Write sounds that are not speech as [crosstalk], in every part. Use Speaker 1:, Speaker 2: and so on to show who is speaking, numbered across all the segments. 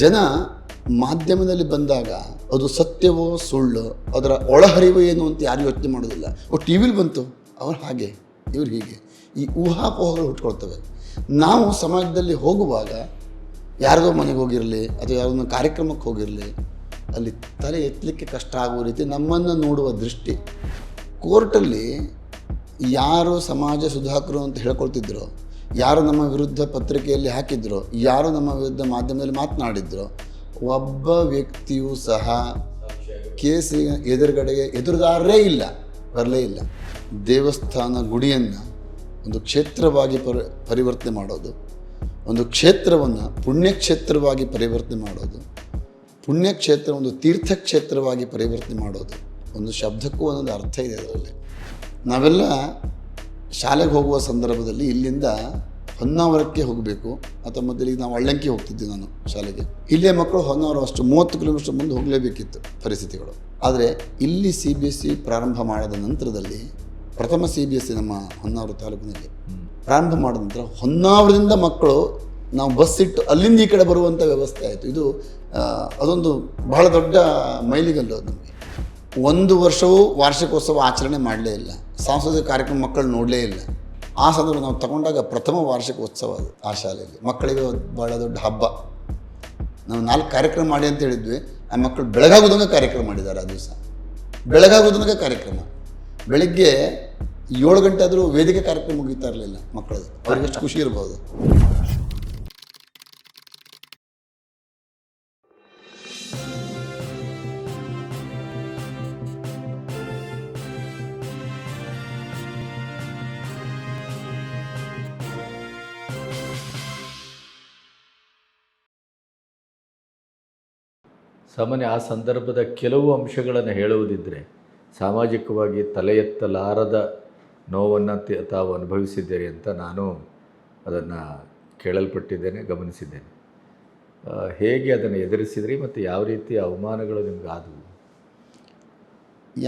Speaker 1: ಜನ ಮಾಧ್ಯಮದಲ್ಲಿ ಬಂದಾಗ ಅದು ಸತ್ಯವೋ ಸುಳ್ಳು, ಅದರ ಒಳಹರಿವು ಏನು ಅಂತ ಯಾರು ಯೋಚನೆ ಮಾಡೋದಿಲ್ಲ. ಓ, ಟಿ ವಿಲಿ ಬಂತು. ಅವ್ರು ಹಾಗೆ, ಇವ್ರು ಹೀಗೆ. ಈ ಊಹಾಪೋಹಗಳು ಹುಟ್ಕೊಳ್ತವೆ. ನಾವು ಸಮಾಜದಲ್ಲಿ ಹೋಗುವಾಗ ಯಾರಿಗೋ ಮನೆಗೆ ಹೋಗಿರಲಿ ಅಥವಾ ಯಾರೊಂದು ಕಾರ್ಯಕ್ರಮಕ್ಕೆ ಹೋಗಿರಲಿ, ಅಲ್ಲಿ ತಲೆ ಎತ್ತಲಿಕ್ಕೆ ಕಷ್ಟ ಆಗುವ ರೀತಿ ನಮ್ಮನ್ನು ನೋಡುವ ದೃಷ್ಟಿ. ಕೋರ್ಟಲ್ಲಿ ಯಾರು ಸಮಾಜ ಸುಧಾಕರು ಅಂತ ಹೇಳ್ಕೊಳ್ತಿದ್ರು ಯಾರು ನಮ್ಮ ವಿರುದ್ಧ ಪತ್ರಿಕೆಯಲ್ಲಿ ಹಾಕಿದ್ರು, ಯಾರು ನಮ್ಮ ವಿರುದ್ಧ ಮಾಧ್ಯಮದಲ್ಲಿ ಮಾತನಾಡಿದ್ರು, ಒಬ್ಬ ವ್ಯಕ್ತಿಯೂ ಸಹ ಕೇಸಿನ ಎದುರುಗಡೆಗೆ ಎದುರುದಾರರೇ ಇಲ್ಲ, ಬರಲೇ ಇಲ್ಲ. ದೇವಸ್ಥಾನ ಗುಡಿಯನ್ನು ಒಂದು ಕ್ಷೇತ್ರವಾಗಿ ಪರಿ, ಪರಿವರ್ತನೆ ಮಾಡೋದು, ಒಂದು ಕ್ಷೇತ್ರವನ್ನು ಪುಣ್ಯಕ್ಷೇತ್ರವಾಗಿ ಪರಿವರ್ತನೆ ಮಾಡೋದು, ಪುಣ್ಯಕ್ಷೇತ್ರ ಒಂದು ತೀರ್ಥಕ್ಷೇತ್ರವಾಗಿ ಪರಿವರ್ತನೆ ಮಾಡೋದು, ಒಂದು ಶಬ್ದಕ್ಕೂ ಒಂದೊಂದು ಅರ್ಥ ಇದೆ ಅದರಲ್ಲಿ. ನಾವೆಲ್ಲ ಶಾಲೆಗೆ ಹೋಗುವ ಸಂದರ್ಭದಲ್ಲಿ ಇಲ್ಲಿಂದ ಹೊನ್ನಾವರಕ್ಕೆ ಹೋಗಬೇಕು. ಅಥವಾ ಮೊದಲಿಗೆ ನಾವು ಅಳ್ಳಂಕಿ ಹೋಗ್ತಿದ್ದೆ ನಾನು ಶಾಲೆಗೆ. ಇಲ್ಲೇ ಮಕ್ಕಳು ಹೊನ್ನಾವರ ಅಷ್ಟು ಮೂವತ್ತು ಕಿಲೋಮೀಟರ್ ಮುಂದೆ ಹೋಗಲೇಬೇಕಿತ್ತು ಪರಿಸ್ಥಿತಿಗಳು. ಆದರೆ ಇಲ್ಲಿ ಸಿ ಬಿ ಎಸ್ ಸಿ ಪ್ರಾರಂಭ ಮಾಡಿದ ನಂತರದಲ್ಲಿ ಪ್ರಥಮ ಸಿ ಬಿ ಎಸ್ ಸಿ ನಮ್ಮ ಹೊನ್ನಾವರ ತಾಲೂಕಿನಲ್ಲಿ ಪ್ರಾರಂಭ ಮಾಡಿದ ನಂತರ ಹೊನ್ನಾವರದಿಂದ ಮಕ್ಕಳು ನಾವು ಬಸ್ ಇಟ್ಟು ಅಲ್ಲಿಂದ ಈ ಕಡೆ ಬರುವಂಥ ವ್ಯವಸ್ಥೆ ಆಯಿತು. ಇದು ಅದೊಂದು ಬಹಳ ದೊಡ್ಡ ಮೈಲಿಗಲ್ಲು ನಮಗೆ. ಒಂದು ವರ್ಷವೂ ವಾರ್ಷಿಕೋತ್ಸವ ಆಚರಣೆ ಮಾಡಲೇ ಇಲ್ಲ. ಸಾಂಸ್ಕೃತಿಕ ಕಾರ್ಯಕ್ರಮ ಮಕ್ಕಳು ನೋಡಲೇ ಇಲ್ಲ. ಆ ಸಂದರ್ಭ ನಾವು ತಗೊಂಡಾಗ ಪ್ರಥಮ ವಾರ್ಷಿಕೋತ್ಸವ ಅದು ಆ ಶಾಲೆಯಲ್ಲಿ. ಮಕ್ಕಳಿಗೆ ಭಾಳ ದೊಡ್ಡ ಹಬ್ಬ. ನಾವು ನಾಲ್ಕು ಕಾರ್ಯಕ್ರಮ ಮಾಡಿ ಅಂತ ಹೇಳಿದ್ವಿ. ಆ ಮಕ್ಕಳು ಬೆಳಗಾಗೋದಂಗೆ ಕಾರ್ಯಕ್ರಮ ಮಾಡಿದ್ದಾರೆ ಆ ದಿವಸ. ಬೆಳಗಾಗೋದಂಗೆ ಕಾರ್ಯಕ್ರಮ. ಬೆಳಿಗ್ಗೆ ಏಳು ಗಂಟೆ ಆದರೂ ವೇದಿಕೆ ಕಾರ್ಯಕ್ರಮ ಮುಗಿತಾ ಇರಲಿಲ್ಲ ಮಕ್ಕಳದು. ಅವ್ರಿಗೆ ಎಷ್ಟು ಖುಷಿ ಇರ್ಬೋದು.
Speaker 2: ಸಾಮಾನ್ಯ ಆ ಸಂದರ್ಭದ ಕೆಲವು ಅಂಶಗಳನ್ನು ಹೇಳುವುದಿದ್ದರೆ ಸಾಮಾಜಿಕವಾಗಿ ತಲೆ ಎತ್ತಲಾರದ ನೋವನ್ನು ತಾವು ಅನುಭವಿಸಿದ್ದೀರಿ ಅಂತ ನಾನು ಅದನ್ನು ಕೇಳಲ್ಪಟ್ಟಿದ್ದೇನೆ, ಗಮನಿಸಿದ್ದೇನೆ. ಹೇಗೆ ಅದನ್ನು ಎದುರಿಸಿದ್ರಿ ಮತ್ತು ಯಾವ ರೀತಿಯ ಅವಮಾನಗಳು ನಿಮ್ಗೆ ಆದವು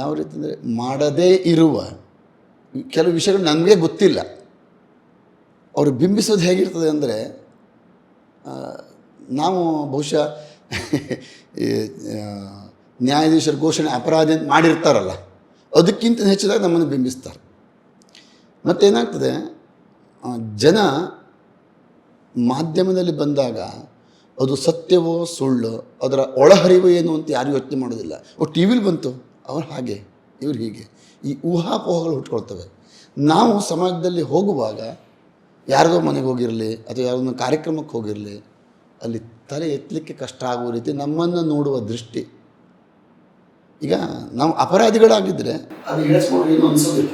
Speaker 1: ಯಾವ ರೀತಿ ಅಂದರೆ ಮಾಡದೇ ಇರುವ ಕೆಲವು ವಿಷಯಗಳು ನನಗೆ ಗೊತ್ತಿಲ್ಲ. ಅವರು ಬಿಂಬಿಸೋದು ಹೇಗಿರ್ತದೆ ಅಂದರೆ ನಾವು ಬಹುಶಃ ನ್ಯಾಯಾಧೀಶರ ಘೋಷಣೆ ಅಪರಾಧ ಅಂತ ಮಾಡಿರ್ತಾರಲ್ಲ, ಅದಕ್ಕಿಂತ ಹೆಚ್ಚಿದಾಗ ನಮ್ಮನ್ನು ಬಿಂಬಿಸ್ತಾರೆ. ಮತ್ತೇನಾಗ್ತದೆ ಜನ ಮಾಧ್ಯಮದಲ್ಲಿ ಬಂದಾಗ ಅದು ಸತ್ಯವೋ ಸುಳ್ಳು, ಅದರ ಒಳಹರಿವು ಏನು ಅಂತ ಯಾರು ಯೋಚನೆ ಮಾಡೋದಿಲ್ಲ. ಓ, ಟಿ ವಿಲಿ ಬಂತು, ಅವ್ರು ಹಾಗೆ, ಇವ್ರು ಹೀಗೆ, ಈ ಊಹಾಪೋಹಗಳು ಹುಟ್ಕೊಳ್ತವೆ. ನಾವು ಸಮಾಜದಲ್ಲಿ ಹೋಗುವಾಗ ಯಾರದೋ ಮನೆಗೆ ಹೋಗಿರಲಿ, ಅಥವಾ ಯಾರದೋ ಕಾರ್ಯಕ್ರಮಕ್ಕೆ ಹೋಗಿರಲಿ ಅಲ್ಲಿ ತಲೆ ಎತ್ತಲಿಕ್ಕೆ ಕಷ್ಟ ಆಗುವ ರೀತಿ ನಮ್ಮನ್ನು ನೋಡುವ ದೃಷ್ಟಿ. ಈಗ ನಾವು ಅಪರಾಧಿಗಳಾಗಿದ್ದರೆ ಅದು ಇಳಿಸ್ಕೊಂಡು ಏನು ಅನ್ಸೋದಿಲ್ಲ.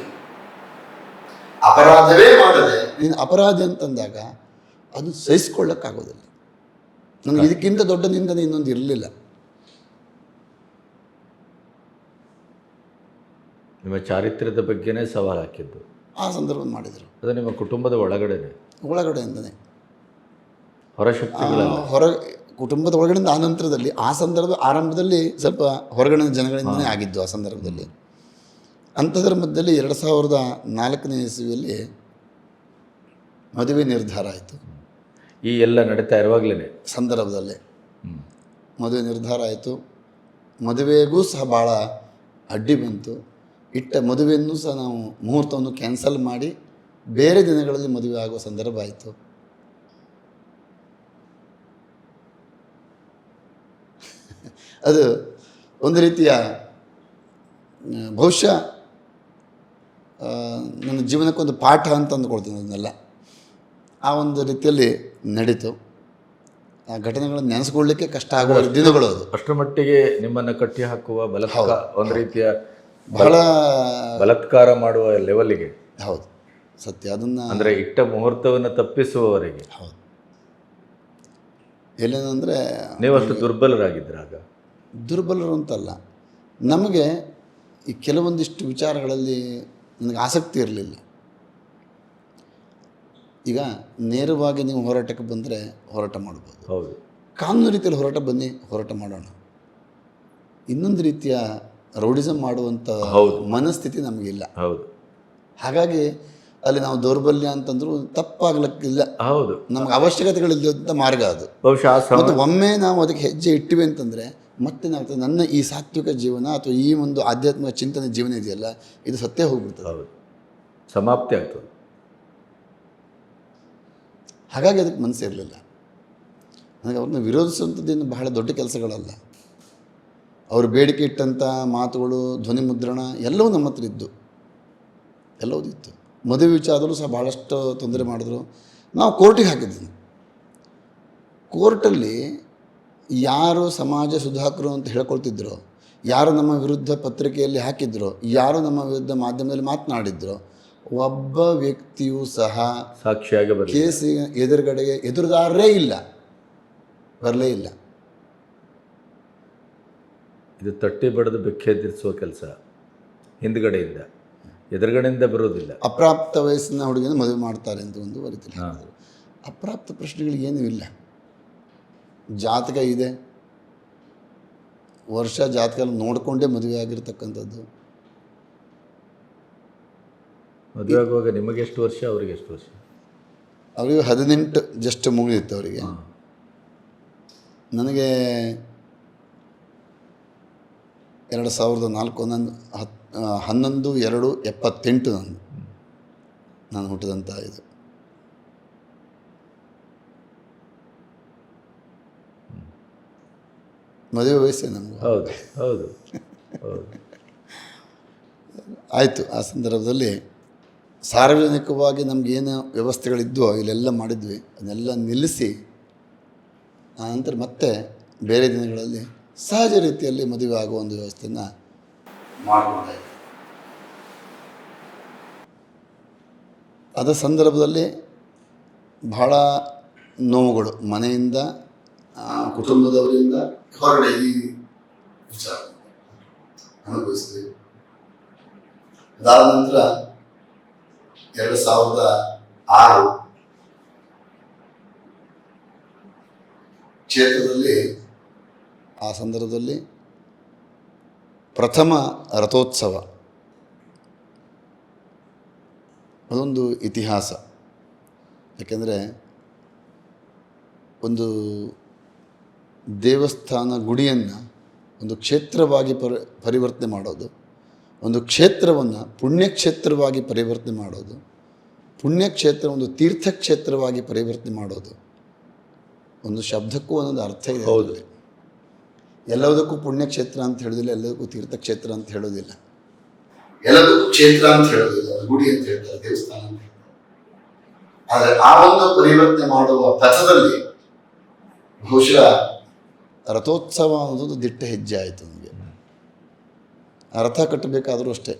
Speaker 1: ಅಪರಾಧವೇ ಮಾಡದೆ ನೀನು ಅಪರಾಧಿ ಅಂತಂದಾಗ ಅದು ಸಹಿಸ್ಕೊಳ್ಳೋಕ್ಕಾಗೋದಿಲ್ಲ. ನನಗೆ ಇದಕ್ಕಿಂತ ದೊಡ್ಡ ನಿಂದನೆ ಇನ್ನೊಂದು ಇರಲಿಲ್ಲ.
Speaker 2: ನಿಮ್ಮ ಚಾರಿತ್ರ್ಯದ ಬಗ್ಗೆನೇ ಸವಾಲು ಹಾಕಿದ್ದು.
Speaker 1: ಆ ಸಂದರ್ಭ ಮಾಡಿದರು.
Speaker 2: ಅದು ನಿಮ್ಮ ಕುಟುಂಬದ ಒಳಗಡೆ
Speaker 1: ಒಳಗಡೆಯಿಂದನೇ
Speaker 2: ಹೊರಶಕ್ತಿಗಳ
Speaker 1: ಹೊರ ಕುಟುಂಬದ ಒಳಗಡೆಯಿಂದ ಆ ನಂತರದಲ್ಲಿ ಆ ಸಂದರ್ಭ ಆರಂಭದಲ್ಲಿ ಸ್ವಲ್ಪ ಹೊರಗಡೆ ಜನಗಳಿಂದನೇ ಆಗಿದ್ದು ಆ ಸಂದರ್ಭದಲ್ಲಿ. ಅಂಥದ್ರ ಮಧ್ಯದಲ್ಲಿ ಎರಡು ಸಾವಿರದ ನಾಲ್ಕನೇ ಇಸುವಲ್ಲಿ ಮದುವೆ ನಿರ್ಧಾರ ಆಯಿತು.
Speaker 2: ಈ ಎಲ್ಲ ನಡೀತಾ ಇರುವಾಗಲೇ
Speaker 1: ಸಂದರ್ಭದಲ್ಲಿ. ಮದುವೆ ನಿರ್ಧಾರ ಆಯಿತು. ಮದುವೆಗೂ ಸಹ ಭಾಳ ಅಡ್ಡಿ ಬಂತು. ಇಟ್ಟ ಮದುವೆಯನ್ನು ಸಹ ನಾವು ಮುಹೂರ್ತವನ್ನು ಕ್ಯಾನ್ಸಲ್ ಮಾಡಿ ಬೇರೆ ದಿನಗಳಲ್ಲಿ ಮದುವೆ ಆಗುವ ಸಂದರ್ಭ ಆಯಿತು. ಅದು ಒಂದು ರೀತಿಯ ಬಹುಶಃ ನನ್ನ ಜೀವನಕ್ಕೊಂದು ಪಾಠ ಅಂತ ಅಂದ್ಕೊಳ್ತೀನಿ ಅದನ್ನೆಲ್ಲ. ಆ ಒಂದು ರೀತಿಯಲ್ಲಿ ನಡೀತು. ಆ ಘಟನೆಗಳನ್ನು ನೆನೆಸ್ಕೊಳ್ಳಿಕ್ಕೆ ಕಷ್ಟ ಆಗುವ ದಿನಗಳು ಅದು.
Speaker 2: ಅಷ್ಟರ ಮಟ್ಟಿಗೆ ನಿಮ್ಮನ್ನು ಕಟ್ಟಿ ಹಾಕುವ ಬಲತ್ಕಾರ ಒಂದು ರೀತಿಯ
Speaker 1: ಬಹಳ
Speaker 2: ಬಲತ್ಕಾರ ಮಾಡುವ ಲೆವೆಲ್ಗೆ
Speaker 1: ಹೌದು. ಸತ್ಯ ಅದನ್ನು
Speaker 2: ಅಂದರೆ ಇಟ್ಟ ಮುಹೂರ್ತವನ್ನು ತಪ್ಪಿಸುವವರೆಗೆ.
Speaker 1: ಹೌದು. ಎಲ್ಲೇನಂದರೆ
Speaker 2: ನೀವು ಅಷ್ಟು ದುರ್ಬಲರಾಗಿದ್ರಾಗ.
Speaker 1: ದುರ್ಬಲರು ಅಂತಲ್ಲ ನಮಗೆ ಈ ಕೆಲವೊಂದಿಷ್ಟು ವಿಚಾರಗಳಲ್ಲಿ ನನಗೆ ಆಸಕ್ತಿ ಇರಲಿಲ್ಲ. ಈಗ ನೇರವಾಗಿ ನೀವು ಹೋರಾಟಕ್ಕೆ ಬಂದರೆ ಹೋರಾಟ ಮಾಡ್ಬೋದು.
Speaker 2: ಹೌದು.
Speaker 1: ಕಾನೂನು ರೀತಿಯಲ್ಲಿ ಹೋರಾಟ ಬನ್ನಿ ಹೋರಾಟ ಮಾಡೋಣ. ಇನ್ನೊಂದು ರೀತಿಯ ರೌಡಿಸಮ್ ಮಾಡುವಂಥ. ಮನಸ್ಥಿತಿ ನಮಗಿಲ್ಲ.
Speaker 2: ಹೌದು.
Speaker 1: ಹಾಗಾಗಿ ಅಲ್ಲಿ ನಾವು ದೌರ್ಬಲ್ಯ ಅಂತಂದ್ರೂ ತಪ್ಪಾಗ್ಲಿಕ್ಕಿಲ್ಲ.
Speaker 2: ಹೌದು.
Speaker 1: ನಮ್ಗೆ ಅವಶ್ಯಕತೆಗಳಿಲ್ಲದಂಥ ಮಾರ್ಗ ಅದು.
Speaker 2: ಬಹುಶಃ
Speaker 1: ಮತ್ತು ಒಮ್ಮೆ ನಾವು ಅದಕ್ಕೆ ಹೆಜ್ಜೆ ಇಟ್ಟಿವೆ ಅಂತಂದರೆ ಮತ್ತೆ ನಾವು ನನ್ನ ಈ ಸಾತ್ವಿಕ ಜೀವನ ಅಥವಾ ಈ ಒಂದು ಆಧ್ಯಾತ್ಮಿಕ ಚಿಂತನೆ ಜೀವನ ಇದೆಯಲ್ಲ ಇದು ಸತ್ಯ ಹೋಗ್ಬಿಡ್ತದೆ.
Speaker 2: ಹೌದು. ಸಮಾಪ್ತಿ ಆಗ್ತದೆ.
Speaker 1: ಹಾಗಾಗಿ ಅದಕ್ಕೆ ಮನಸ್ಸು ಇರಲಿಲ್ಲ ನನಗೆ ಅವ್ರನ್ನ ವಿರೋಧಿಸುವಂಥದ್ದೇನು ಬಹಳ ದೊಡ್ಡ ಕೆಲಸಗಳಲ್ಲ. ಅವರು ಬೇಡಿಕೆ ಇಟ್ಟಂಥ ಮಾತುಗಳು ಧ್ವನಿ ಮುದ್ರಣ ಎಲ್ಲವೂ ನಮ್ಮ ಹತ್ರ ಇದ್ದು. ಎಲ್ಲವೂ ಇತ್ತು. ಮದುವೆ ವಿಚಾರದಲ್ಲೂ ಸಹ ಭಾಳಷ್ಟು ತೊಂದರೆ ಮಾಡಿದ್ರು. ನಾವು ಕೋರ್ಟಿಗೆ ಹಾಕಿದ್ವಿ. ಕೋರ್ಟಲ್ಲಿ ಯಾರು ಸಮಾಜ ಸುಧಾಕರು ಅಂತ ಹೇಳ್ಕೊಳ್ತಿದ್ರು ಯಾರು ನಮ್ಮ ವಿರುದ್ಧ ಪತ್ರಿಕೆಯಲ್ಲಿ ಹಾಕಿದ್ರು ಯಾರು ನಮ್ಮ ವಿರುದ್ಧ ಮಾಧ್ಯಮದಲ್ಲಿ ಮಾತನಾಡಿದ್ರು ಒಬ್ಬ ವ್ಯಕ್ತಿಯೂ ಸಹ
Speaker 2: ಸಾಕ್ಷಿಯಾಗಿ ಕೇಸ್
Speaker 1: ಕೇಸಿನ ಎದುರುಗಡೆಗೆ ಎದುರುದಾರರೇ ಇಲ್ಲ. ಬರಲೇ ಇಲ್ಲ.
Speaker 2: ಇದು ತಟ್ಟಿ ಬೆಕ್ಕೆ ಎದುರಿಸುವ ಕೆಲಸ ಹಿಂದ್ಗಡೆಯಿಂದ. ಎದುರುಗಡೆಯಿಂದ ಬರೋದಿಲ್ಲ
Speaker 1: ಅಪ್ರಾಪ್ತ ವಯಸ್ಸಿನ ಹುಡುಗಿಯನ್ನು ಮದುವೆ ಮಾಡ್ತಾರೆ ಅಂತ ಒಂದು
Speaker 2: ವರದಿ
Speaker 1: ಅಪ್ರಾಪ್ತ ಪ್ರಶ್ನೆಗಳಿಗೆ ಏನೂ ಇಲ್ಲ. ಜಾತಕ ಇದೆ. ವರ್ಷ ಜಾತಕ ನೋಡಿಕೊಂಡೇ ಮದುವೆ ಆಗಿರ್ತಕ್ಕಂಥದ್ದು.
Speaker 2: ಮದುವೆ ಆಗುವಾಗ ನಿಮಗೆ ಎಷ್ಟು ವರ್ಷ ಅವ್ರಿಗೆ ಎಷ್ಟು ವರ್ಷ?
Speaker 1: ಅವರಿಗೆ ಹದಿನೆಂಟು ಜಸ್ಟ್ ಮುಗಿದಿತ್ತು ಅವರಿಗೆ. ನನಗೆ ಎರಡು ಸಾವಿರದ ನಾಲ್ಕು ಒಂದೊಂದು ಹತ್ ಆ, ಹನ್ನೊಂದು ಎರಡು ಎಪ್ಪತ್ತೆಂಟು ನಾನು ನಾನು ಹುಟ್ಟಿದಂಥ ಇದು. ಮದುವೆ ವಯಸ್ಸೇ ನಮಗೆ.
Speaker 2: ಹೌದು ಹೌದು [laughs]
Speaker 1: ಆಯಿತು ಆ ಸಂದರ್ಭದಲ್ಲಿ ಸಾರ್ವಜನಿಕವಾಗಿ ನಮಗೇನು ವ್ಯವಸ್ಥೆಗಳಿದ್ವೋ ಇಲ್ಲೆಲ್ಲ ಮಾಡಿದ್ವಿ ಅದನ್ನೆಲ್ಲ ನಿಲ್ಲಿಸಿ ಆನಂತರ ಮತ್ತೆ ಬೇರೆ ದಿನಗಳಲ್ಲಿ ಸಹಜ ರೀತಿಯಲ್ಲಿ ಮದುವೆ ಆಗುವ ಒಂದು ವ್ಯವಸ್ಥೆಯನ್ನು ಮಾಡಿಕೊಂಡೆ ಅದ ಸಂದರ್ಭದಲ್ಲಿ ಬಹಳ ನೋವುಗಳು, ಮನೆಯಿಂದ ಕುಟುಂಬದವರಿಂದ ಹೊರಡೆ ಈ ವಿಚಾರ ಅನುಭವಿಸಿದ್ವಿ. ಅದಾದ ನಂತರ ಎರಡು ಸಾವಿರದ ಆರು ಕ್ಷೇತ್ರದಲ್ಲಿ ಆ ಸಂದರ್ಭದಲ್ಲಿ ಪ್ರಥಮ ರಥೋತ್ಸವ. ಅದೊಂದು ಇತಿಹಾಸ. ಯಾಕೆಂದರೆ ಒಂದು ದೇವಸ್ಥಾನ ಗುಡಿಯನ್ನು ಒಂದು ಕ್ಷೇತ್ರವಾಗಿ ಪರಿ ಪರಿವರ್ತನೆ ಮಾಡೋದು ಒಂದು ಕ್ಷೇತ್ರವನ್ನು ಪುಣ್ಯಕ್ಷೇತ್ರವಾಗಿ ಪರಿವರ್ತನೆ ಮಾಡೋದು ಪುಣ್ಯಕ್ಷೇತ್ರ ಒಂದು ತೀರ್ಥಕ್ಷೇತ್ರವಾಗಿ ಪರಿವರ್ತನೆ ಮಾಡೋದು. ಒಂದು ಶಬ್ದಕ್ಕೂ ಒಂದೊಂದು ಅರ್ಥ ಇದೆ
Speaker 2: ಹೌದು.
Speaker 1: ಎಲ್ಲದಕ್ಕೂ ಪುಣ್ಯಕ್ಷೇತ್ರ ಅಂತ ಹೇಳೋದಿಲ್ಲ ಎಲ್ಲದಕ್ಕೂ ತೀರ್ಥಕ್ಷೇತ್ರ ಅಂತ ಹೇಳೋದಿಲ್ಲ. ಎಲ್ಲದಕ್ಕೂ ಕ್ಷೇತ್ರ ಅಂತ ಹೇಳೋದಿಲ್ಲ ಗುಡಿ ಅಂತ ಹೇಳ್ತಾರೆ ದೇವಸ್ಥಾನ ಅಂತ ಆದರೆ ಆ ಒಂದು ಪರಿವರ್ತನೆ ಮಾಡುವ ಪಥದಲ್ಲಿ ಬಹುಶಃ ರಥೋತ್ಸವ ಅನ್ನೋದು ದಿಟ್ಟ ಹೆಜ್ಜೆ ಆಯಿತು ನನಗೆ ರಥ ಕಟ್ಟಬೇಕಾದರೂ ಅಷ್ಟೇ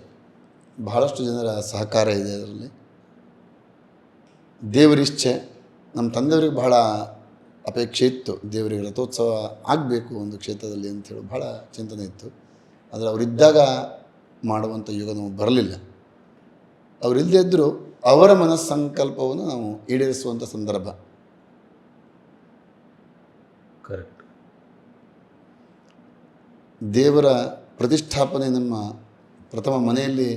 Speaker 1: ಬಹಳಷ್ಟು ಜನರ ಸಹಕಾರ ಇದೆ ಅದರಲ್ಲಿ. ದೇವರಿಚ್ಛೆ ನಮ್ಮ ತಂದೆಯವ್ರಿಗೆ ಬಹಳ ಅಪೇಕ್ಷೆ ಇತ್ತು ದೇವರಿಗೆ ರಥೋತ್ಸವ ಆಗಬೇಕು ಒಂದು ಕ್ಷೇತ್ರದಲ್ಲಿ ಅಂಥೇಳಿ ಬಹಳ ಚಿಂತನೆ ಇತ್ತು. ಆದರೆ ಅವರಿದ್ದಾಗ ಮಾಡುವಂಥ ಯುಗ ನಮಗೆ ಬರಲಿಲ್ಲ. ಅವರಿಲ್ಲದೇ ಇದ್ದರೂ ಅವರ ಮನಸ್ಸಂಕಲ್ಪವನ್ನು ನಾವು ಈಡೇರಿಸುವಂಥ ಸಂದರ್ಭ.
Speaker 2: ಕರೆಕ್ಟ್
Speaker 1: ದೇವರ ಪ್ರತಿಷ್ಠಾಪನೆ ನಮ್ಮ ಪ್ರಥಮ ಮನೆಯಲ್ಲಿ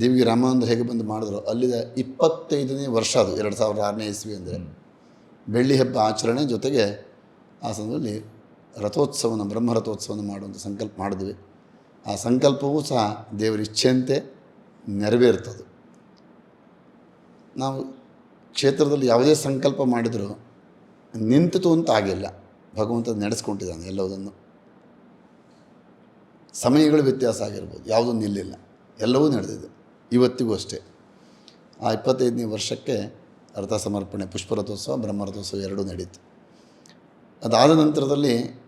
Speaker 1: ದೇವಿಗೆ ರಾಮಾನಂದ ಹೇಗೆ ಬಂದು ಮಾಡಿದ್ರು? ಅಲ್ಲಿದ ಇಪ್ಪತ್ತೈದನೇ ವರ್ಷ ಅದು ಎರಡು ಸಾವಿರದ ಆರನೇ ಇಸ್ವಿ ಅಂದರೆ. ಬೆಳ್ಳಿ ಹಬ್ಬ ಆಚರಣೆ ಜೊತೆಗೆ ಆ ಸಂದರ್ಭದಲ್ಲಿ ರಥೋತ್ಸವನ, ಬ್ರಹ್ಮರಥೋತ್ಸವನ ಮಾಡುವಂಥ ಸಂಕಲ್ಪ ಮಾಡಿದ್ವಿ. ಆ ಸಂಕಲ್ಪವೂ ಸಹ ದೇವರ ಇಚ್ಛೆಯಂತೆ ನೆರವೇರ್ತದೆ. ನಾವು ಕ್ಷೇತ್ರದಲ್ಲಿ ಯಾವುದೇ ಸಂಕಲ್ಪ ಮಾಡಿದರೂ ನಿಂತಿತು ಅಂತ ಆಗಿಲ್ಲ. ಭಗವಂತ ನಡೆಸ್ಕೊಂಡಿದ್ದಾನೆ ಎಲ್ಲವುದನ್ನು ಸಮಯಗಳು ವ್ಯತ್ಯಾಸ ಆಗಿರ್ಬೋದು, ಯಾವುದೂ ನಿಲ್ಲಿಲ್ಲ. ಎಲ್ಲವೂ ನಡೆದಿದೆ. ಇವತ್ತಿಗೂ ಅಷ್ಟೇ. ಆ ಇಪ್ಪತ್ತೈದನೇ ವರ್ಷಕ್ಕೆ ರಥ ಸಮರ್ಪಣೆ ಪುಷ್ಪರಥೋತ್ಸವ, ಬ್ರಹ್ಮರಥೋತ್ಸವ ಎರಡೂ ನಡೀತು. ಅದಾದ ನಂತರದಲ್ಲಿ